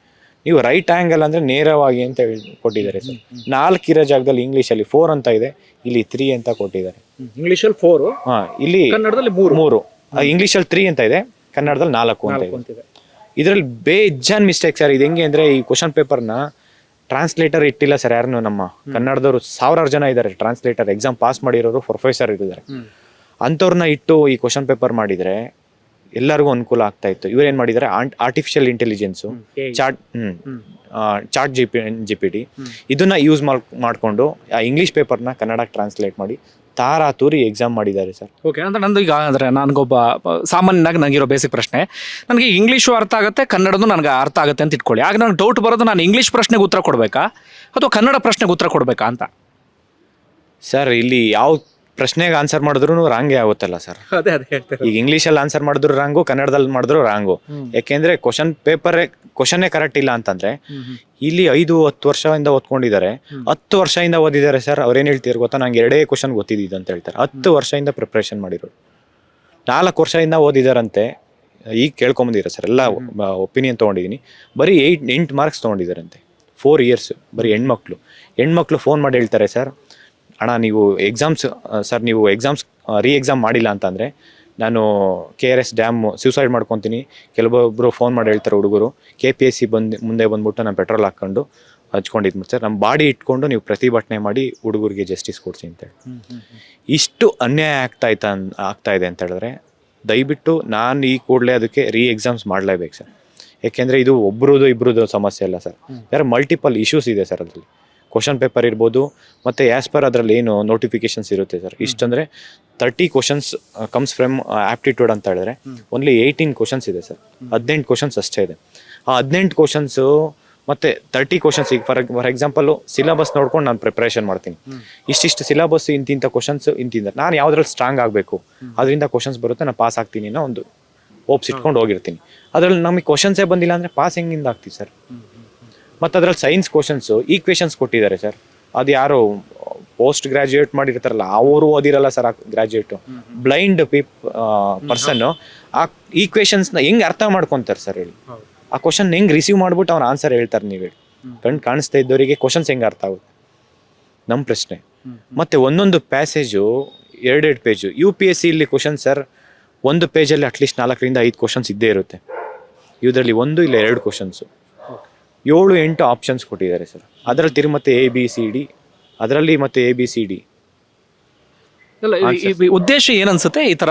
ನೀವು ರೈಟ್ ಆ್ಯಂಗಲ್ ಅಂದರೆ ನೇರವಾಗಿ ಅಂತ ಹೇಳಿ ಕೊಟ್ಟಿದ್ದಾರೆ ಸರ್ ನಾಲ್ಕು ಇರೋ ಜಾಗದಲ್ಲಿ ಇಂಗ್ಲೀಷಲ್ಲಿ ಫೋರ್ ಅಂತ ಇದೆ. ಇಲ್ಲಿ ತ್ರೀ ಅಂತ ಕೊಟ್ಟಿದ್ದಾರೆ. ಇಂಗ್ಲೀಷಲ್ಲಿ ಫೋರು ಹಾಂ ಇಲ್ಲಿ ಕನ್ನಡದಲ್ಲಿ ಮೂರು. ಮೂರು. ಇಂಗ್ಲೀಷಲ್ಲಿ ತ್ರೀ ಅಂತ ಇದೆ. ಕನ್ನಡದಲ್ಲಿ ನಾಲ್ಕು ಅಂತ ಇದೆ. ಅಂತಿದೆ ಇದರಲ್ಲಿ ಬೇಜಾನ್ ಮಿಸ್ಟೇಕ್ ಸರ್ ಇದು ಹೆಂಗೆ ಅಂದ್ರೆ ಈ ಕ್ವಶನ್ ಪೇಪರ್ನ ಟ್ರಾನ್ಸ್ಲೇಟರ್ ಇಟ್ಟಿಲ್ಲ ಸರ್ ಯಾರನ್ನು ನಮ್ಮ ಕನ್ನಡದವರು ಸಾವಿರಾರು ಜನ ಇದ್ದಾರೆ. ಟ್ರಾನ್ಸ್ಲೇಟರ್ ಎಕ್ಸಾಮ್ ಪಾಸ್ ಮಾಡಿರೋರು ಪ್ರೊಫೆಸರ್ ಇದ್ದಾರೆ ಅಂಥವ್ರನ್ನ ಇಟ್ಟು ಈ ಕ್ವಶನ್ ಪೇಪರ್ ಮಾಡಿದ್ರೆ ಎಲ್ಲರಿಗೂ ಅನುಕೂಲ ಆಗ್ತಾ ಇತ್ತು. ಇವ್ರು ಏನು ಮಾಡಿದ್ದಾರೆ? Artificial intelligence chat chat G P G P T ಇದನ್ನ ಯೂಸ್ ಮಾಡ್ಕೊಂಡು ಮಾಡಿಕೊಂಡು ಆ ಇಂಗ್ಲೀಷ್ ಪೇಪರ್ನ ಕನ್ನಡಕ್ಕೆ ಟ್ರಾನ್ಸ್ಲೇಟ್ ಮಾಡಿ ತಾರಾತೂರಿ ಎಕ್ಸಾಮ್ ಮಾಡಿದ್ದಾರೆ ಸರ್ ಓಕೆ ಅಂದ್ರೆ ನಂದು ಈಗ ಅಂದರೆ ನನಗೊಬ್ಬ ಸಾಮಾನ್ಯವಾಗಿ ಸಾಮಾನ್ಯನಾಗಿ ನನಗಿರೋ ಬೇಸಿಕ್ ಪ್ರಶ್ನೆ. ನನಗೆ ಇಂಗ್ಲೀಷು ಅರ್ಥ ಆಗುತ್ತೆ ಕನ್ನಡನೂ ನನಗೆ ಅರ್ಥ ಆಗುತ್ತೆ ಅಂತ ಇಟ್ಕೊಳ್ಳಿ. ಆಗ ನನಗೆ ಡೌಟ್ ಬರೋದು ನಾನು ಇಂಗ್ಲೀಷ್ ಪ್ರಶ್ನೆಗೆ ಉತ್ತರ ಕೊಡಬೇಕಾ? ಅಥವಾ ಕನ್ನಡ ಪ್ರಶ್ನೆಗೆ ಉತ್ತರ ಕೊಡಬೇಕಾ ಅಂತ? ಸರ್ ಇಲ್ಲಿ ಯಾವ ಪ್ರಶ್ನೆಗೆ ಆನ್ಸರ್ ಮಾಡಿದ್ರು ರಾಂಗೇ ಆಗುತ್ತಲ್ಲ ಸರ್ ಅದೇ ಅದೇ ಹೇಳ್ತಾರೆ. ಈಗ ಇಂಗ್ಲೀಷಲ್ಲಿ ಆನ್ಸರ್ ಮಾಡಿದ್ರು ರಾಂಗು ಕನ್ನಡದಲ್ಲಿ ಮಾಡಿದ್ರು ರಾಂಗು ಯಾಕೆಂದ್ರೆ ಕ್ವಶನ್ ಪೇಪರ್ ಕ್ವಶನ್ನೇ ಕರೆಕ್ಟ್ ಇಲ್ಲ ಅಂತಂದ್ರೆ ಇಲ್ಲಿ ಐದು ಹತ್ತು ವರ್ಷದಿಂದ ಓದ್ಕೊಂಡಿದ್ದಾರೆ. ಹತ್ತು ವರ್ಷದಿಂದ ಓದಿದ್ದಾರೆ ಸರ್ ಅವ್ರೇನು ಹೇಳ್ತಿದ್ರು ಗೊತ್ತಾ? ನಂಗೆ ಎರಡೇ ಕ್ವಶನ್ ಗೊತ್ತಿದ್ದು ಅಂತ ಹೇಳ್ತಾರೆ. ಹತ್ತು ವರ್ಷದಿಂದ ಪ್ರಿಪ್ರೇಷನ್ ಮಾಡಿರೋರು. ನಾಲ್ಕು ವರ್ಷದಿಂದ ಓದಿದಾರಂತೆ ಈಗ ಕೇಳ್ಕೊಂಬಂದಿರ ಸರ್ ಎಲ್ಲ ಒಪಿನಿಯನ್ ತೊಗೊಂಡಿದ್ದೀನಿ. ಬರೀ ಏಯ್ಟ್ ಎಂಟು ಮಾರ್ಕ್ಸ್ ತೊಗೊಂಡಿದ್ದಾರಂತೆ. ಫೋರ್ ಇಯರ್ಸ್ ಬರೀ ಹೆಣ್ಮಕ್ಳು. ಹೆಣ್ಮಕ್ಳು ಫೋನ್ ಮಾಡಿ ಹೇಳ್ತಾರೆ ಸರ್ ಅಣ್ಣ ನೀವು ಎಕ್ಸಾಮ್ಸ್ ಸರ್ ನೀವು ಎಕ್ಸಾಮ್ಸ್ ರೀ ಎಕ್ಸಾಮ್ ಮಾಡಿಲ್ಲ ಅಂತಂದರೆ ನಾನು K R S dam suicide ಮಾಡ್ಕೊತೀನಿ. ಕೆಲವೊಬ್ಬರು ಫೋನ್ ಮಾಡಿ ಹೇಳ್ತಾರೆ ಹುಡುಗರು. ಕೆ ಪಿ ಎಸ್ ಸಿ ಬಂದು ಮುಂದೆ ಬಂದ್ಬಿಟ್ಟು ನಾನು ಪೆಟ್ರೋಲ್ ಹಾಕ್ಕೊಂಡು ಹಚ್ಕೊಂಡಿದ್ದು ಸರ್ ನಮ್ಮ ಬಾಡಿ ಇಟ್ಕೊಂಡು ನೀವು ಪ್ರತಿಭಟನೆ ಮಾಡಿ ಹುಡುಗರಿಗೆ ಜಸ್ಟಿಸ್ ಕೊಡಿಸಿ ಅಂತೇಳಿ ಇಷ್ಟು ಅನ್ಯಾಯ ಆಗ್ತಾ ಇತ್ತ ಆಗ್ತಾ ಇದೆ ಅಂತ ಹೇಳಿದ್ರೆ ದಯವಿಟ್ಟು ನಾನು ಈ ಕೂಡಲೇ ಅದಕ್ಕೆ ರೀ ಎಕ್ಸಾಮ್ಸ್ ಮಾಡಲೇಬೇಕು ಸರ್ ಯಾಕೆಂದರೆ ಇದು ಒಬ್ರದ್ದು ಇಬ್ರದ್ದು ಸಮಸ್ಯೆ ಅಲ್ಲ ಸರ್ ಯಾರು ಮಲ್ಟಿಪಲ್ ಇಶ್ಯೂಸ್ ಇದೆ ಸರ್ ಅದರಲ್ಲಿ. ಕ್ವಶನ್ ಪೇಪರ್ ಇರ್ಬೋದು ಮತ್ತು ಆ್ಯಸ್ ಪರ್ ಅದರಲ್ಲಿ ಏನು ನೋಟಿಫಿಕೇಶನ್ಸ್ ಇರುತ್ತೆ sir ಇಷ್ಟಂದರೆ thirty questions comes from aptitude ಅಂತ ಹೇಳಿದ್ರೆ ಓನ್ಲಿ ಏಯ್ಟೀನ್ ಕ್ವಶನ್ಸ್ ಇದೆ ಸರ್ ಹದಿನೆಂಟು ಕ್ವಶನ್ಸ್ ಅಷ್ಟೇ ಇದೆ. ಆ ಹದಿನೆಂಟು ಕ್ವಶನ್ಸು ಮತ್ತು ತರ್ಟಿ ಕ್ವಶನ್ಸ್ ಈಗ ಫಾರ್ ಫಾರ್ ಎಕ್ಸಾಂಪಲು ಸಿಲಬಸ್ ನೋಡ್ಕೊಂಡು ನಾನು ಪ್ರಿಪ್ರೇಷನ್ ಮಾಡ್ತೀನಿ. ಇಷ್ಟಿಷ್ಟು ಸಿಲಬಸ್ ಇಂತಿಂಥ ಕ್ವಶನ್ಸ್ ಇಂತಿಂದ ನಾನು ಯಾವ್ದ್ರಲ್ಲಿ ಸ್ಟ್ರಾಂಗ್ ಆಗಬೇಕು ಅದರಿಂದ ಕ್ವಶನ್ಸ್ ಬರುತ್ತೆ ನಾನು ಪಾಸ್ ಆಗ್ತೀನಿ ಅನ್ನೋ ಒಂದು ಹೋಪ್ಸ್ ಇಟ್ಕೊಂಡು ಹೋಗಿರ್ತೀನಿ. ಅದರಲ್ಲಿ ನಮಗೆ ಕ್ವಶನ್ಸೇ ಬಂದಿಲ್ಲ ಅಂದರೆ ಪಾಸ್ ಹೆಂಗಿಂದ ಆಗ್ತೀವಿ ಸರ್ ಮತ್ತು ಅದರಲ್ಲಿ ಸೈನ್ಸ್ ಕ್ವಶನ್ಸು ಈಕ್ವೇಷನ್ಸ್ ಕೊಟ್ಟಿದ್ದಾರೆ ಸರ್ ಅದು ಯಾರು ಪೋಸ್ಟ್ ಗ್ರಾಜುಯೇಟ್ ಮಾಡಿರ್ತಾರಲ್ಲ ಅವರು ಓದಿರಲ್ಲ ಸರ್ ಆ ಗ್ರಾಜ್ಯುಯೇಟು ಬ್ಲೈಂಡ್ ಪೀಪ್ ಪರ್ಸನ್ನು ಆ ಈಕ್ವೇಷನ್ಸ್ನ ಹೆಂಗೆ ಅರ್ಥ ಮಾಡ್ಕೊತಾರೆ ಸರ್ ಹೇಳಿ? ಆ ಕ್ವಶನ್ ಹೆಂಗೆ ರಿಸೀವ್ ಮಾಡ್ಬಿಟ್ಟು ಅವ್ನ ಆನ್ಸರ್ ಹೇಳ್ತಾರೆ ನೀವು ಹೇಳಿ. ಕಣ್ ಕಾಣಿಸ್ತಾ ಇದ್ದವರಿಗೆ ಕ್ವಶನ್ಸ್ ಹೆಂಗೆ ಅರ್ಥ ಆಗುತ್ತೆ? ನಮ್ಮ ಪ್ರಶ್ನೆ. ಮತ್ತೆ ಒಂದೊಂದು ಪ್ಯಾಸೇಜು ಎರಡೆರಡು page U P S C ಇಲ್ಲಿ ಕ್ವಶನ್ ಸರ್ ಒಂದು ಪೇಜಲ್ಲಿ ಅಟ್ಲೀಸ್ಟ್ ನಾಲ್ಕರಿಂದ ಐದು ಕ್ವಶನ್ಸ್ ಇದ್ದೇ ಇರುತ್ತೆ. ಇದರಲ್ಲಿ ಒಂದು ಇಲ್ಲ ಎರಡು ಕ್ವಶನ್ಸು ಏಳು ಎಂಟು ಆಪ್ಷನ್ಸ್ ಕೊಟ್ಟಿದ್ದಾರೆ ಸರ್ ಅದರಲ್ಲಿ ತಿರು ಮತ್ತೆ ಎ ಬಿ ಸಿ ಡಿ ಅದರಲ್ಲಿ ಮತ್ತೆ ಎ ಬಿ ಸಿ ಡಿ ಉದ್ದೇಶ ಏನನ್ಸುತ್ತೆ ಈ ತರ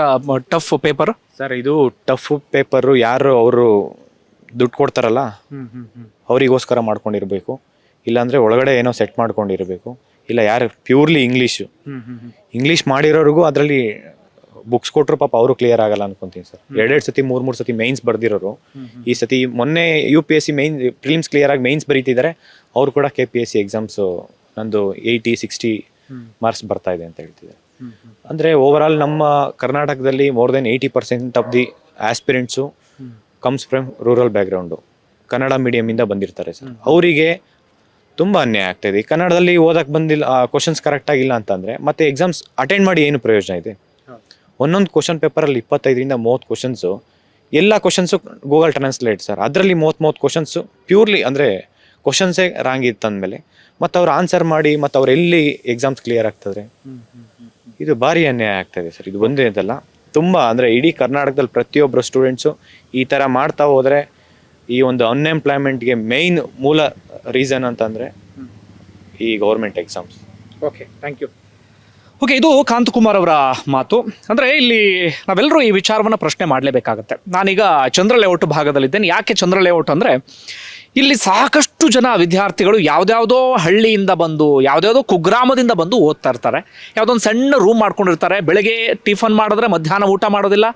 ಟಫ್ ಪೇಪರ್ ಸರ್ ಇದು ಟಫ್ ಪೇಪರು ಯಾರು ಅವರು ದುಡ್ಡು ಕೊಡ್ತಾರಲ್ಲ ಅವರಿಗೋಸ್ಕರ ಮಾಡ್ಕೊಂಡಿರ್ಬೇಕು. ಇಲ್ಲಾಂದ್ರೆ ಒಳಗಡೆ ಏನೋ ಸೆಟ್ ಮಾಡ್ಕೊಂಡಿರ್ಬೇಕು. ಇಲ್ಲ ಯಾರು ಪ್ಯೂರ್ಲಿ ಇಂಗ್ಲೀಷು ಇಂಗ್ಲೀಷ್ ಮಾಡಿರೋರಿಗೂ ಅದರಲ್ಲಿ ಬುಕ್ಸ್ ಕೊಟ್ಟರು ಪಾಪ ಅವರು ಕ್ಲಿಯರ್ ಆಗಲ್ಲ ಅನ್ಕೊಂತೀನಿ ಸರ್. ಎರಡೆರಡು ಸತಿ ಮೂರ್ ಮೂರು ಸತಿ ಮೈನ್ಸ್ ಬರ್ದಿರೋರು. ಈ ಸತಿ ಮೊನ್ನೆ U P S C main prelims clear ಆಗಿ ಮೈನ್ಸ್ ಬರೀತಿದ್ದಾರೆ. ಅವ್ರು ಕೂಡ K P S C exams ನಂದು ಏಯ್ಟಿ ಸಿಕ್ಸ್ಟಿ ಮಾರ್ಕ್ಸ್ ಬರ್ತಾ ಇದೆ ಅಂತ ಹೇಳ್ತಿದ್ದಾರೆ. ಅಂದ್ರೆ ಓವರ್ ಆಲ್ ನಮ್ಮ ಕರ್ನಾಟಕದಲ್ಲಿ more than eighty percent of the aspirants comes from rural background Kannada ಮೀಡಿಯಮಿಂದ ಬಂದಿರ್ತಾರೆ ಸರ್. ಅವರಿಗೆ ತುಂಬ ಅನ್ಯಾಯ ಆಗ್ತಾ ಇದೆ. ಕನ್ನಡದಲ್ಲಿ ಓದಕ್ಕೆ ಬಂದಿಲ್ಲ ಕ್ವಶನ್ಸ್ ಕರೆಕ್ಟ್ ಆಗಿಲ್ಲ ಅಂತಂದ್ರೆ ಮತ್ತೆ ಎಕ್ಸಾಮ್ಸ್ ಅಟೆಂಡ್ ಮಾಡಿ ಏನು ಪ್ರಯೋಜನ ಇದೆ? ಒಂದೊಂದು ಕ್ವಶನ್ ಪೇಪರಲ್ಲಿ ಇಪ್ಪತ್ತೈದರಿಂದ ಮೂವತ್ತು ಕ್ವಶನ್ಸು ಎಲ್ಲ ಕ್ವಶನ್ಸು ಗೂಗಲ್ ಟ್ರಾನ್ಸ್ಲೇಟ್ ಸರ್ ಅದರಲ್ಲಿ ಮೂವತ್ತು ಮೂವತ್ತು ಕ್ವಶನ್ಸು ಪ್ಯೂರ್ಲಿ ಅಂದರೆ ಕ್ವಶನ್ಸೇ ರಾಂಗ್ ಇತ್ತು ಅಂದಮೇಲೆ ಮತ್ತು ಅವ್ರು ಆನ್ಸರ್ ಮಾಡಿ, ಮತ್ತು ಅವ್ರು ಎಲ್ಲಿ ಎಕ್ಸಾಮ್ಸ್ ಕ್ಲಿಯರ್ ಆಗ್ತದೆ ಇದು ಭಾರಿ ಅನ್ಯಾಯ ಆಗ್ತಾಯಿದೆ ಸರ್ ಇದು ಒಂದೇ ಇದಲ್ಲ. ತುಂಬ ಅಂದರೆ ಇಡೀ ಕರ್ನಾಟಕದಲ್ಲಿ ಪ್ರತಿಯೊಬ್ಬರು ಸ್ಟೂಡೆಂಟ್ಸು ಈ ಥರ ಮಾಡ್ತಾ ಹೋದರೆ ಈ ಒಂದು ಅನ್ಎಂಪ್ಲಾಯ್ಮೆಂಟ್ಗೆ ಮೇಯ್ನ್ ಮೂಲ ರೀಸನ್ ಅಂತಂದರೆ ಈ government exams okay thank you okay ಇದು ಕಾಂತಕುಮಾರ್ ಅವರ ಮಾತು. ಅಂದರೆ ಇಲ್ಲಿ ನಾವೆಲ್ಲರೂ ಈ ವಿಚಾರವನ್ನು ಪ್ರಶ್ನೆ ಮಾಡಲೇಬೇಕಾಗತ್ತೆ. ನಾನೀಗ ಚಂದ್ರ ಲೇಔಟ್ ಭಾಗದಲ್ಲಿದ್ದೇನೆ. ಯಾಕೆ ಚಂದ್ರ ಲೇಔಟ್ ಅಂದರೆ ಇಲ್ಲಿ ಸಾಕಷ್ಟು ಜನ ವಿದ್ಯಾರ್ಥಿಗಳು ಯಾವುದ್ಯಾವುದೋ ಹಳ್ಳಿಯಿಂದ ಬಂದು, ಯಾವುದ್ಯಾವುದೋ ಕುಗ್ರಾಮದಿಂದ ಬಂದು ಓದ್ತಾ ಇರ್ತಾರೆ. ಯಾವುದೊಂದು ಸಣ್ಣ ರೂಮ್ ಮಾಡ್ಕೊಂಡಿರ್ತಾರೆ. ಬೆಳಗ್ಗೆ ಟಿಫನ್ ಮಾಡಿದ್ರೆ ಮಧ್ಯಾಹ್ನ ಊಟ ಮಾಡೋದಿಲ್ಲ,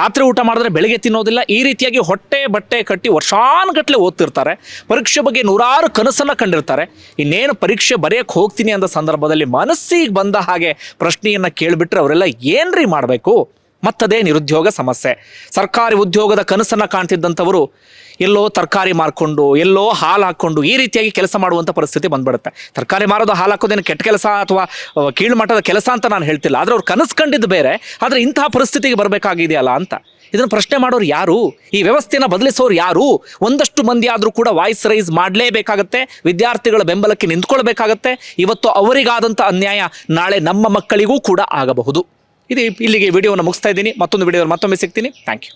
ರಾತ್ರಿ ಊಟ ಮಾಡಿದ್ರೆ ಬೆಳಗ್ಗೆ ತಿನ್ನೋದಿಲ್ಲ. ಈ ರೀತಿಯಾಗಿ ಹೊಟ್ಟೆ ಬಟ್ಟೆ ಕಟ್ಟಿ ವರ್ಷಾನುಗಟ್ಟಲೆ ಓದ್ತಿರ್ತಾರೆ. ಪರೀಕ್ಷೆ ಬಗ್ಗೆ ನೂರಾರು ಕನಸನ್ನು ಕಂಡಿರ್ತಾರೆ. ಇನ್ನೇನು ಪರೀಕ್ಷೆ ಬರೆಯಕ್ಕೆ ಹೋಗ್ತೀನಿ ಅಂದ ಸಂದರ್ಭದಲ್ಲಿ ಮನಸ್ಸಿಗೆ ಬಂದ ಹಾಗೆ ಪ್ರಶ್ನೆಯನ್ನು ಕೇಳಿಬಿಟ್ರೆ ಅವರೆಲ್ಲ ಏನ್ರಿ ಮಾಡಬೇಕು? ಮತ್ತದೇ ನಿರುದ್ಯೋಗ ಸಮಸ್ಯೆ. ಸರ್ಕಾರಿ ಉದ್ಯೋಗದ ಕನಸನ್ನು ಕಾಣ್ತಿದ್ದಂಥವರು ಎಲ್ಲೋ ತರಕಾರಿ ಮಾರ್ಕೊಂಡು, ಎಲ್ಲೋ ಹಾಲು ಹಾಕ್ಕೊಂಡು ಈ ರೀತಿಯಾಗಿ ಕೆಲಸ ಮಾಡುವಂಥ ಪರಿಸ್ಥಿತಿ ಬಂದ್ಬಿಡುತ್ತೆ. ತರಕಾರಿ ಮಾರೋದು ಹಾಲು ಹಾಕೋದೇನು ಕೆಟ್ಟ ಕೆಲಸ ಅಥವಾ ಕೀಳುಮಟ್ಟದ ಕೆಲಸ ಅಂತ ನಾನು ಹೇಳ್ತಿಲ್ಲ. ಆದರೆ ಅವ್ರು ಕನಸು ಕಂಡಿದ್ದು ಬೇರೆ. ಆದರೆ ಇಂತಹ ಪರಿಸ್ಥಿತಿಗೆ ಬರಬೇಕಾಗಿದೆಯಲ್ಲ ಅಂತ. ಇದನ್ನು ಪ್ರಶ್ನೆ ಮಾಡೋರು ಯಾರು? ಈ ವ್ಯವಸ್ಥೆನ ಬದಲಿಸೋರು ಯಾರು? ಒಂದಷ್ಟು ಮಂದಿ ಆದರೂ ಕೂಡ ವಾಯ್ಸ್ ರೈಸ್ ಮಾಡಲೇಬೇಕಾಗತ್ತೆ. ವಿದ್ಯಾರ್ಥಿಗಳ ಬೆಂಬಲಕ್ಕೆ ನಿಂತ್ಕೊಳ್ಬೇಕಾಗತ್ತೆ. ಇವತ್ತು ಅವರಿಗಾದಂಥ ಅನ್ಯಾಯ ನಾಳೆ ನಮ್ಮ ಮಕ್ಕಳಿಗೂ ಕೂಡ ಆಗಬಹುದು. ಇದು ಇಲ್ಲಿಗೆ ವಿಡಿಯೋವನ್ನು ಮುಗಿಸ್ತಾ ಇದ್ದೀನಿ. ಮತ್ತೊಂದು ವಿಡಿಯೋ ಮತ್ತೊಮ್ಮೆ ಸಿಗ್ತೀನಿ. Thank you